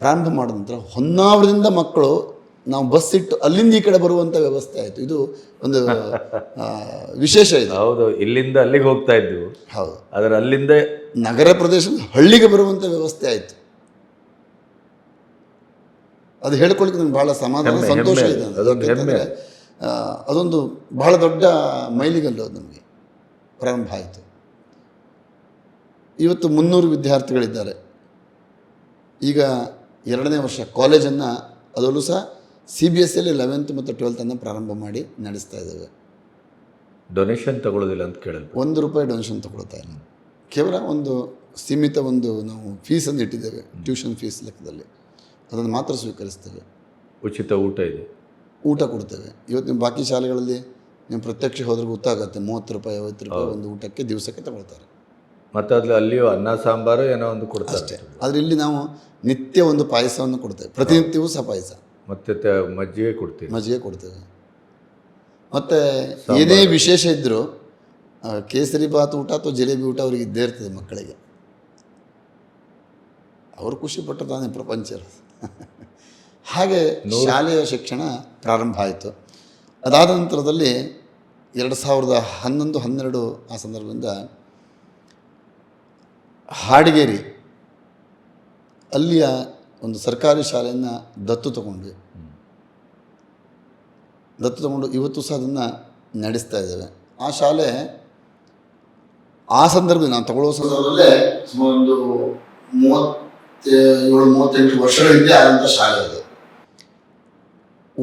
Speaker 1: ಪ್ರಾರಂಭ ಮಾಡಿದ ನಂತರ ಹೊನ್ನಾವರದಿಂದ ಮಕ್ಕಳು ನಾವು ಬಸ್ ಇಟ್ಟು ಅಲ್ಲಿಂದ ಈ ಕಡೆ ಬರುವಂತ ವ್ಯವಸ್ಥೆ ಆಯಿತು. ಇದು ಒಂದು ವಿಶೇಷ ಇದು.
Speaker 2: ಹೌದು ಇಲ್ಲಿಂದ ಅಲ್ಲಿಗೆ ಹೋಗ್ತಾ ಇದ್ವು.
Speaker 1: ಹೌದು.
Speaker 2: ಆದರೆ ಅಲ್ಲಿಂದ
Speaker 1: ನಗರ ಪ್ರದೇಶದ ಹಳ್ಳಿಗೆ ಬರುವಂತ ವ್ಯವಸ್ಥೆ ಆಯಿತು. ಅದು ಹೇಳ್ಕೊಳ್ಳಿಕ್ಕೆ ನನಗೆ ಬಹಳ ಸಮಾಧಾನ ಸಂತೋಷ ಇದೆ
Speaker 2: ಅದು. ಅದೊಂದು
Speaker 1: ಅದೊಂದು ಬಹಳ ದೊಡ್ಡ ಮೈಲಿಗಲ್ಲು ಅದು ನಮಗೆ. ಪ್ರಾರಂಭ ಆಯಿತು. ಇವತ್ತು ಮುನ್ನೂರು ವಿದ್ಯಾರ್ಥಿಗಳಿದ್ದಾರೆ. ಈಗ ಎರಡನೇ ವರ್ಷ ಕಾಲೇಜನ್ನು ಅದರಲ್ಲೂ ಸಹ ಸಿ ಬಿ ಎಸ್ ಎಲ್ಲಿ ಲೆವೆಂತ್ ಮತ್ತು ಟ್ವೆಲ್ತನ್ನು ಪ್ರಾರಂಭ ಮಾಡಿ ನಡೆಸ್ತಾ ಇದ್ದೇವೆ.
Speaker 2: ಡೊನೇಷನ್ ತಗೊಳ್ಳೋದಿಲ್ಲ ಅಂತ ಕೇಳಿದ್ರೆ
Speaker 1: ಒಂದು ರೂಪಾಯಿ ಡೊನೇಷನ್ ತಗೊಳ್ತಾ ಇಲ್ಲ. ಕೇವಲ ಒಂದು ಸೀಮಿತ ಒಂದು ನಾವು ಫೀಸನ್ನು ಇಟ್ಟಿದ್ದೇವೆ ಟ್ಯೂಷನ್ ಫೀಸ್ ಲೆಕ್ಕದಲ್ಲಿ. ಅದನ್ನು ಮಾತ್ರ ಸ್ವೀಕರಿಸ್ತೇವೆ.
Speaker 2: ಉಚಿತ ಊಟ ಇದೆ.
Speaker 1: ಊಟ ಕೊಡ್ತೇವೆ. ಇವತ್ತು ನಿಮ್ಮ ಬಾಕಿ ಶಾಲೆಗಳಲ್ಲಿ ನೀವು ಪ್ರತ್ಯಕ್ಷ ಹೋದ್ರೆ ಗೊತ್ತಾಗುತ್ತೆ ಮೂವತ್ತು ರೂಪಾಯಿ ಐವತ್ತು ರೂಪಾಯಿ ಒಂದು ಊಟಕ್ಕೆ ದಿವಸಕ್ಕೆ ತಗೊಳ್ತಾರೆ.
Speaker 2: ಮತ್ತು ಅದ್ರಲ್ಲಿ ಅಲ್ಲಿಯೂ ಅನ್ನ ಸಾಂಬಾರು ಏನೋ ಒಂದು ಕೊಡ್ತಾರೆ.
Speaker 1: ಅಷ್ಟೇ. ಆದರೆ ಇಲ್ಲಿ ನಾವು ನಿತ್ಯ ಒಂದು ಪಾಯಸವನ್ನು ಕೊಡ್ತೇವೆ. ಪ್ರತಿನಿತ್ಯವೂ ಸಹ ಪಾಯಸ.
Speaker 2: ಮತ್ತೆ ಮಜ್ಜಿಗೆ ಕೊಡ್ತೀವಿ.
Speaker 1: ಮಜ್ಜಿಗೆ ಕೊಡ್ತೇವೆ. ಮತ್ತೆ ಏನೇ ವಿಶೇಷ ಇದ್ದರೂ ಕೇಸರಿ ಬಾತ್ ಊಟ ಅಥವಾ ಜಿಲೇಬಿ ಊಟ ಅವ್ರಿಗೆ ಇದ್ದೇ ಇರ್ತದೆ ಮಕ್ಕಳಿಗೆ. ಅವರು ಖುಷಿ ಪಟ್ಟು ತಾನೇ ಪ್ರಪಂಚ ಹಾಗೆ ಶಾಲೆಯ ಶಿಕ್ಷಣ ಪ್ರಾರಂಭ ಆಯಿತು. ಅದಾದ ನಂತರದಲ್ಲಿ ಎರಡು ಸಾವಿರದ ಹನ್ನೊಂದು ಹನ್ನೆರಡು ಆ ಸಂದರ್ಭದಿಂದ ಹಾಡಿಗೇರಿ ಅಲ್ಲಿಯ ಒಂದು ಸರ್ಕಾರಿ ಶಾಲೆಯನ್ನು ದತ್ತು ತಗೊಂಡ್ವಿ. ದತ್ತು ತಗೊಂಡು ಇವತ್ತು ಸಹ ಅದನ್ನು ನಡೆಸ್ತಾ ಇದ್ದೇವೆ. ಆ ಶಾಲೆ ಆ ಸಂದರ್ಭದಲ್ಲಿ ನಾನು ತಗೊಳ್ಳೋ ಸಂದರ್ಭದಲ್ಲೇ ಸುಮಾರು ಒಂದು ಮೂವತ್ತೇಳು, ಮೂವತ್ತೆಂಟು ವರ್ಷಗಳ ಹಿಂದೆ ಆದಂಥ ಶಾಲೆ ಅದು.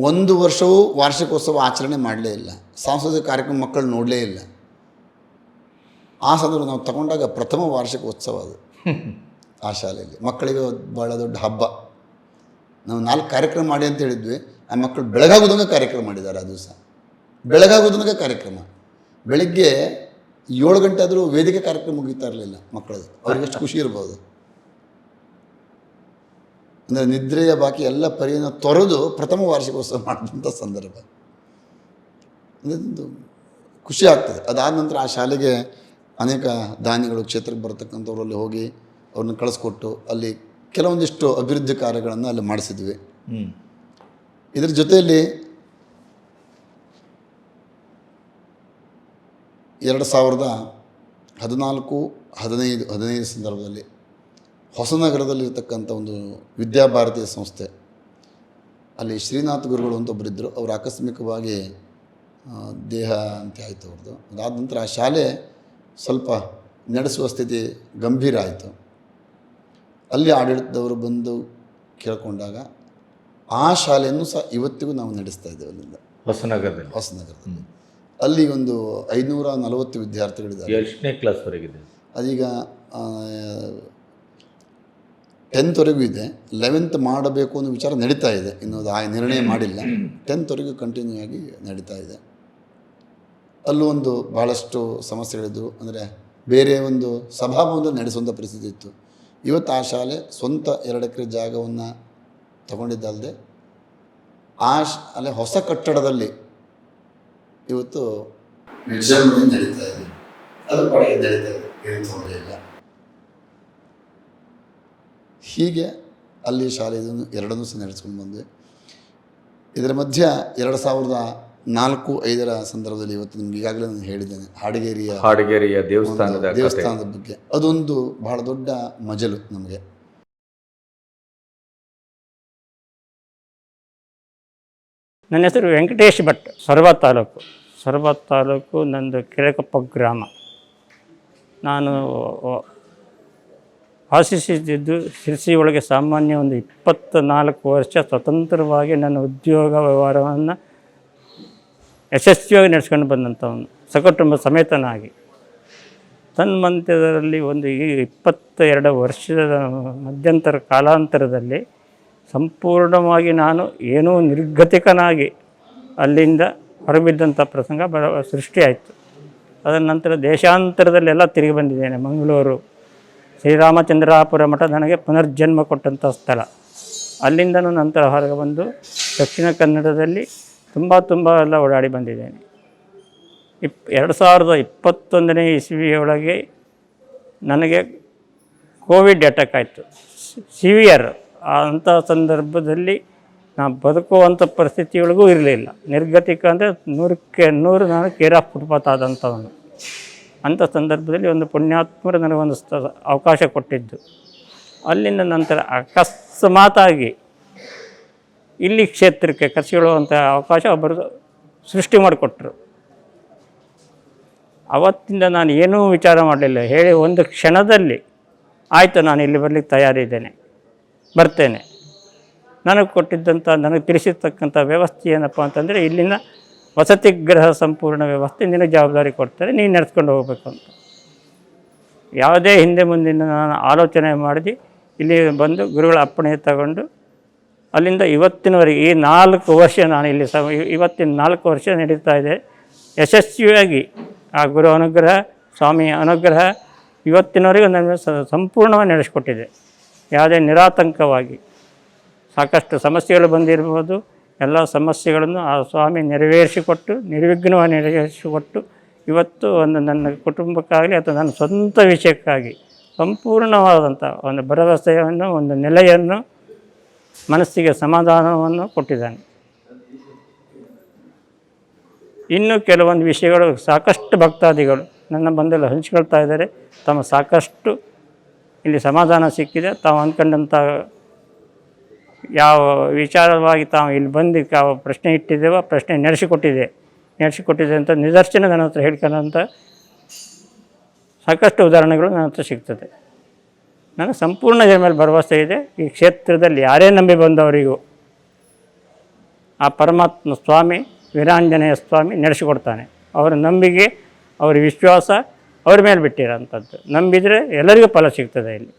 Speaker 1: ಒಂದು ವರ್ಷವೂ ವಾರ್ಷಿಕೋತ್ಸವ ಆಚರಣೆ ಮಾಡಲೇ ಇಲ್ಲ. ಸಾಂಸ್ಕೃತಿಕ ಕಾರ್ಯಕ್ರಮ ಮಕ್ಕಳು ನೋಡಲೇ ಇಲ್ಲ. ಆ ಸಂದರ್ಭ ನಾವು ತಗೊಂಡಾಗ ಪ್ರಥಮ ವಾರ್ಷಿಕೋತ್ಸವ ಅದು. [laughs] ಆ ಶಾಲೆಯಲ್ಲಿ. ಮಕ್ಕಳಿಗೆ ಭಾಳ ದೊಡ್ಡ ಹಬ್ಬ. ನಾವು ನಾಲ್ಕು ಕಾರ್ಯಕ್ರಮ ಮಾಡಿ ಅಂತ ಹೇಳಿದ್ವಿ. ಆ ಮಕ್ಕಳು ಬೆಳಗಾಗೋದಂಗೆ ಕಾರ್ಯಕ್ರಮ ಮಾಡಿದ್ದಾರೆ ಆ ದಿವಸ. ಬೆಳಗಾಗೋದಂಗೆ ಕಾರ್ಯಕ್ರಮ. ಬೆಳಿಗ್ಗೆ ಏಳು ಗಂಟೆ ಆದರೂ ವೇದಿಕೆ ಕಾರ್ಯಕ್ರಮ ಮುಗೀತಾ ಇರಲಿಲ್ಲ ಮಕ್ಕಳದು. ಅವ್ರಿಗೆ ಎಷ್ಟು ಖುಷಿ ಇರ್ಬೋದು. ಅಂದರೆ ನಿದ್ರೆಯ ಬಾಕಿ ಎಲ್ಲ ಪರಿಯನ್ನು ತೊರೆದು ಪ್ರಥಮ ವಾರ್ಷಿಕೋತ್ಸವ ಮಾಡಿದಂಥ ಸಂದರ್ಭ. ಅದೊಂದು ಖುಷಿ ಆಗ್ತದೆ. ಅದಾದ ನಂತರ ಆ ಶಾಲೆಗೆ ಅನೇಕ ದಾನಿಗಳು ಕ್ಷೇತ್ರಕ್ಕೆ ಬರ್ತಕ್ಕಂಥವ್ರಲ್ಲಿ ಹೋಗಿ ಅವ್ರನ್ನ ಕಳಿಸ್ಕೊಟ್ಟು ಅಲ್ಲಿ ಕೆಲವೊಂದಿಷ್ಟು ಅಭಿವೃದ್ಧಿ ಕಾರ್ಯಗಳನ್ನು ಅಲ್ಲಿ ಮಾಡಿಸಿದ್ವಿ. ಇದರ ಜೊತೆಯಲ್ಲಿ ಎರಡು ಸಾವಿರದ ಹದಿನಾಲ್ಕು ಹದಿನೈದು ಹದಿನೈದು ಸಂದರ್ಭದಲ್ಲಿ ಹೊಸನಗರದಲ್ಲಿರ್ತಕ್ಕಂಥ ಒಂದು ವಿದ್ಯಾಭಾರತೀಯ ಸಂಸ್ಥೆ ಅಲ್ಲಿ ಶ್ರೀನಾಥ್ ಗುರುಗಳು ಅಂತ ಒಬ್ಬರಿದ್ದರು ಅವರು ಆಕಸ್ಮಿಕವಾಗಿ ದೇಹ ಅಂತ ಆಯಿತು ಅವ್ರದ್ದು ಅದಾದ ನಂತರ ಆ ಶಾಲೆ ಸ್ವಲ್ಪ ನಡೆಸುವ ಸ್ಥಿತಿ ಗಂಭೀರ ಆಯಿತು. ಅಲ್ಲಿ ಆಡಳಿತದವರು ಬಂದು ಕೇಳ್ಕೊಂಡಾಗ ಆ ಶಾಲೆಯನ್ನು ಸಹ ಇವತ್ತಿಗೂ ನಾವು ನಡೆಸ್ತಾ ಇದ್ದೇವೆ ಅಲ್ಲಿಂದ.
Speaker 2: ಹೊಸನಗರದಲ್ಲಿ.
Speaker 1: ಹೊಸನಗರದಲ್ಲಿ. ಅಲ್ಲಿ ಒಂದು ಐನೂರ ನಲವತ್ತು ವಿದ್ಯಾರ್ಥಿಗಳಿದ್ದಾರೆ.
Speaker 2: ಎಷ್ಟನೇ ಕ್ಲಾಸ್ವರೆಗಿದೆ
Speaker 1: ಅದೀಗ ಟೆಂತ್ವರೆಗೂ ಇದೆ. ಲೆವೆಂತ್ ಮಾಡಬೇಕು ಅನ್ನೋ ವಿಚಾರ ನಡೀತಾ ಇದೆ. ಇನ್ನೊಂದು ಆ ನಿರ್ಣಯ ಮಾಡಿಲ್ಲ. ಟೆಂತ್ವರೆಗೂ ಕಂಟಿನ್ಯೂ ಆಗಿ ನಡೀತಾ ಇದೆ. ಅಲ್ಲೂ ಒಂದು ಭಾಳಷ್ಟು ಸಮಸ್ಯೆಗಳಿದ್ದವು ಅಂದರೆ ಬೇರೆ ಒಂದು ಸಭಾಭವನ ನಡೆಸುವಂಥ ಪರಿಸ್ಥಿತಿ ಇತ್ತು. ಇವತ್ತು ಆ ಶಾಲೆ ಸ್ವಂತ ಎರಡು ಎಕರೆ ಜಾಗವನ್ನು ತಗೊಂಡಿದ್ದಲ್ಲದೆ ಆ ಶಾಲೆ ಹೊಸ ಕಟ್ಟಡದಲ್ಲಿ ಇವತ್ತು ವಿಜೃಂಭಣೆ ನಡೀತಾ ಇದೆ. ಅದು ಪಡೆಗೆ ನಡೀತಾ ಇದೆ ಏನು ತೊಂದರೆ ಇಲ್ಲ. ಹೀಗೆ ಅಲ್ಲಿ ಶಾಲೆ ಇದನ್ನು ಎರಡನ್ನೂ ಸಹ ನಡೆಸ್ಕೊಂಡು ಬಂದ್ವಿ. ಇದರ ಮಧ್ಯ ಎರಡು ಸಾವಿರದ ನಾಲ್ಕು ಐದರ ಸಂದರ್ಭದಲ್ಲಿ ಇವತ್ತು ನಿಮ್ಗೆ ಈಗಾಗಲೇ ನಾನು ಹೇಳಿದ್ದೇನೆ ಹಾಡಗೇರಿಯ
Speaker 2: ಹಾಡಗೇರಿಯ ದೇವಸ್ಥಾನದ ಕಥೆ
Speaker 1: ದೇವಸ್ಥಾನದ ಬಗ್ಗೆ. ಅದೊಂದು ಬಹಳ ದೊಡ್ಡ ಮಜಲು ನಮಗೆ.
Speaker 3: ನನ್ನ ಹೆಸರು ವೆಂಕಟೇಶ್ ಭಟ್ ಸೊರಬ ತಾಲೂಕು. ಸೊರಬ ತಾಲೂಕು ನಂದು ಕೆರೆಕೊಪ್ಪ ಗ್ರಾಮ. ನಾನು ವಾಸಿಸಿದ್ದು ಶಿರ್ಸಿ ಒಳಗೆ ಸಾಮಾನ್ಯ ಒಂದು ಇಪ್ಪತ್ತ ನಾಲ್ಕು ವರ್ಷ ಸ್ವತಂತ್ರವಾಗಿ ನನ್ನ ಉದ್ಯೋಗ ವ್ಯವಹಾರವನ್ನು ಯಶಸ್ವಿಯಾಗಿ ನಡೆಸ್ಕೊಂಡು ಬಂದಂಥವನು, ಸಕುಟುಂಬ ಸಮೇತನಾಗಿ. ತನ್ಮಂತ್ಯದಲ್ಲಿ ಒಂದು ಈ ಇಪ್ಪತ್ತ ಎರಡು ವರ್ಷದ ಮಧ್ಯಂತರ ಕಾಲಾಂತರದಲ್ಲಿ ಸಂಪೂರ್ಣವಾಗಿ ನಾನು ಏನೋ ನಿರ್ಗತಿಕನಾಗಿ ಅಲ್ಲಿಂದ ಹೊರಬಿದ್ದಂಥ ಪ್ರಸಂಗ ಬ ಸೃಷ್ಟಿಯಾಯಿತು. ಅದರ ನಂತರ ದೇಶಾಂತರದಲ್ಲೆಲ್ಲ ತಿರುಗಿ ಬಂದಿದ್ದೇನೆ. ಮಂಗಳೂರು, ಶ್ರೀರಾಮಚಂದ್ರಾಪುರ ಮಠ ನನಗೆ ಪುನರ್ಜನ್ಮ ಕೊಟ್ಟಂಥ ಸ್ಥಳ. ಅಲ್ಲಿಂದನೂ ನಂತರ ಹೊರಗೆ ಬಂದು ದಕ್ಷಿಣ ಕನ್ನಡದಲ್ಲಿ ತುಂಬ ತುಂಬ ಎಲ್ಲ ಓಡಾಡಿ ಬಂದಿದ್ದೇನೆ. ಇಪ್, ಎರಡು ಸಾವಿರದ ಇಪ್ಪತ್ತೊಂದನೇ ಇಸ್ವಿಯೊಳಗೆ ನನಗೆ ಕೋವಿಡ್ ಅಟ್ಯಾಕ್ ಆಯಿತು. ಸಿವಿಯರ್ ಅಂಥ ಸಂದರ್ಭದಲ್ಲಿ ನಾನು ಬದುಕುವಂಥ ಪರಿಸ್ಥಿತಿಯೊಳಗೂ ಇರಲಿಲ್ಲ. ನಿರ್ಗತಿಕ ಅಂದರೆ ನೂರಕ್ಕೆ ನೂರು ನಾನು ಕೇರ್ ಆಫ್ ಫುಟ್ಪಾತ್ ಆದಂಥವನು. ಅಂಥ ಸಂದರ್ಭದಲ್ಲಿ ಒಂದು ಪುಣ್ಯಾತ್ಮರು ನನಗೊಂದು ಅವಕಾಶ ಕೊಟ್ಟಿದ್ದು. ಅಲ್ಲಿಂದ ನಂತರ ಅಕಸ್ಮಾತಾಗಿ ಇಲ್ಲಿ ಕ್ಷೇತ್ರಕ್ಕೆ ಕರೆಸಿಕೊಳ್ಳುವಂಥ ಅವಕಾಶ ಒಬ್ಬರು ಸೃಷ್ಟಿ ಮಾಡಿಕೊಟ್ರು. ಅವತ್ತಿಂದ ನಾನು ಏನೂ ವಿಚಾರ ಮಾಡಲಿಲ್ಲ. ಹೇಳಿ ಒಂದು ಕ್ಷಣದಲ್ಲಿ ಆಯಿತು, ನಾನು ಇಲ್ಲಿ ಬರಲಿಕ್ಕೆ ತಯಾರಿದ್ದೇನೆ, ಬರ್ತೇನೆ. ನನಗೆ ಕೊಟ್ಟಿದ್ದಂಥ, ನನಗೆ ತಿಳಿಸಿರ್ತಕ್ಕಂಥ ವ್ಯವಸ್ಥೆ ಏನಪ್ಪ ಅಂತಂದರೆ, ಇಲ್ಲಿನ ವಸತಿ ಗೃಹ ಸಂಪೂರ್ಣ ವ್ಯವಸ್ಥೆ ನಿನಗೆ ಜವಾಬ್ದಾರಿ ಕೊಡ್ತಾರೆ, ನೀನು ನಡೆಸ್ಕೊಂಡು ಹೋಗ್ಬೇಕು ಅಂತ. ಯಾವುದೇ ಹಿಂದೆ ಮುಂದಿನ ನಾನು ಆಲೋಚನೆ ಮಾಡಿ ಇಲ್ಲಿ ಬಂದು ಗುರುಗಳ ಅಪ್ಪಣೆ ತಗೊಂಡು ಅಲ್ಲಿಂದ ಇವತ್ತಿನವರೆಗೆ ಈ ನಾಲ್ಕು ವರ್ಷ ನಾನು ಇಲ್ಲಿ ಸ ಇವತ್ತಿನ ನಾಲ್ಕು ವರ್ಷ ನಡೀತಾ ಇದೆ. ಯಶಸ್ವಿಯಾಗಿ ಆ ಗುರು ಅನುಗ್ರಹ ಸ್ವಾಮಿಯ ಅನುಗ್ರಹ ಇವತ್ತಿನವರೆಗೂ ನನಗೆ ಸಂಪೂರ್ಣವಾಗಿ ನಡೆಸಿಕೊಟ್ಟಿದೆ. ಯಾವುದೇ ನಿರಾತಂಕವಾಗಿ. ಸಾಕಷ್ಟು ಸಮಸ್ಯೆಗಳು ಬಂದಿರಬಹುದು. ಎಲ್ಲ ಸಮಸ್ಯೆಗಳನ್ನು ಆ ಸ್ವಾಮಿ ನೆರವೇರಿಸಿಕೊಟ್ಟು, ನಿರ್ವಿಘ್ನವಾಗಿ ನೆರವೇರಿಸಿಕೊಟ್ಟು ಇವತ್ತು ಒಂದು ನನ್ನ ಕುಟುಂಬಕ್ಕಾಗಲಿ ಅಥವಾ ನನ್ನ ಸ್ವಂತ ವಿಷಯಕ್ಕಾಗಿ ಸಂಪೂರ್ಣವಾದಂಥ ಒಂದು ಭರವಸೆಯನ್ನು, ಒಂದು ನೆಲೆಯನ್ನು ಮನಸ್ಸಿಗೆ ಸಮಾಧಾನವನ್ನು ಕೊಟ್ಟಿದ್ದಾನೆ. ಇನ್ನು ಕೆಲವೊಂದು ವಿಷಯಗಳು ಸಾಕಷ್ಟು ಭಕ್ತಾದಿಗಳು ನನ್ನ ಬಂದಲ್ಲಿ ಹಂಚ್ಕೊಳ್ತಾ ಇದ್ದಾರೆ. ತಮ್ಮ ಸಾಕಷ್ಟು ಇಲ್ಲಿ ಸಮಾಧಾನ ಸಿಕ್ಕಿದೆ. ತಾವು ಅಂದ್ಕೊಂಡಂಥ ಯಾವ ವಿಚಾರವಾಗಿ ತಾವು ಇಲ್ಲಿ ಬಂದು ಯಾವ ಪ್ರಶ್ನೆ ಇಟ್ಟಿದ್ದೇವೋ ಪ್ರಶ್ನೆ ನಡೆಸಿಕೊಟ್ಟಿದೆ. ನಡೆಸಿಕೊಟ್ಟಿದೆ ಅಂತ ನಿದರ್ಶನ ನನ್ನ ಹತ್ರ ಸಾಕಷ್ಟು ಉದಾಹರಣೆಗಳು ನನ್ನ ಹತ್ರ ಸಿಗ್ತದೆ. ನನಗೆ ಸಂಪೂರ್ಣ ಇದರ ಮೇಲೆ ಭರವಸೆ ಇದೆ. ಈ ಕ್ಷೇತ್ರದಲ್ಲಿ ಯಾರೇ ನಂಬಿ ಬಂದವರಿಗೂ ಆ ಪರಮಾತ್ಮ ಸ್ವಾಮಿ, ವೀರಾಂಜನೇಯ ಸ್ವಾಮಿ ನಡೆಸಿಕೊಡ್ತಾನೆ. ಅವರ ನಂಬಿಕೆ, ಅವರ ವಿಶ್ವಾಸ ಅವ್ರ ಮೇಲೆ ಬಿಟ್ಟಿರೋಂಥದ್ದು. ನಂಬಿದರೆ ಎಲ್ಲರಿಗೂ ಫಲ ಸಿಗ್ತದೆ ಇಲ್ಲಿ.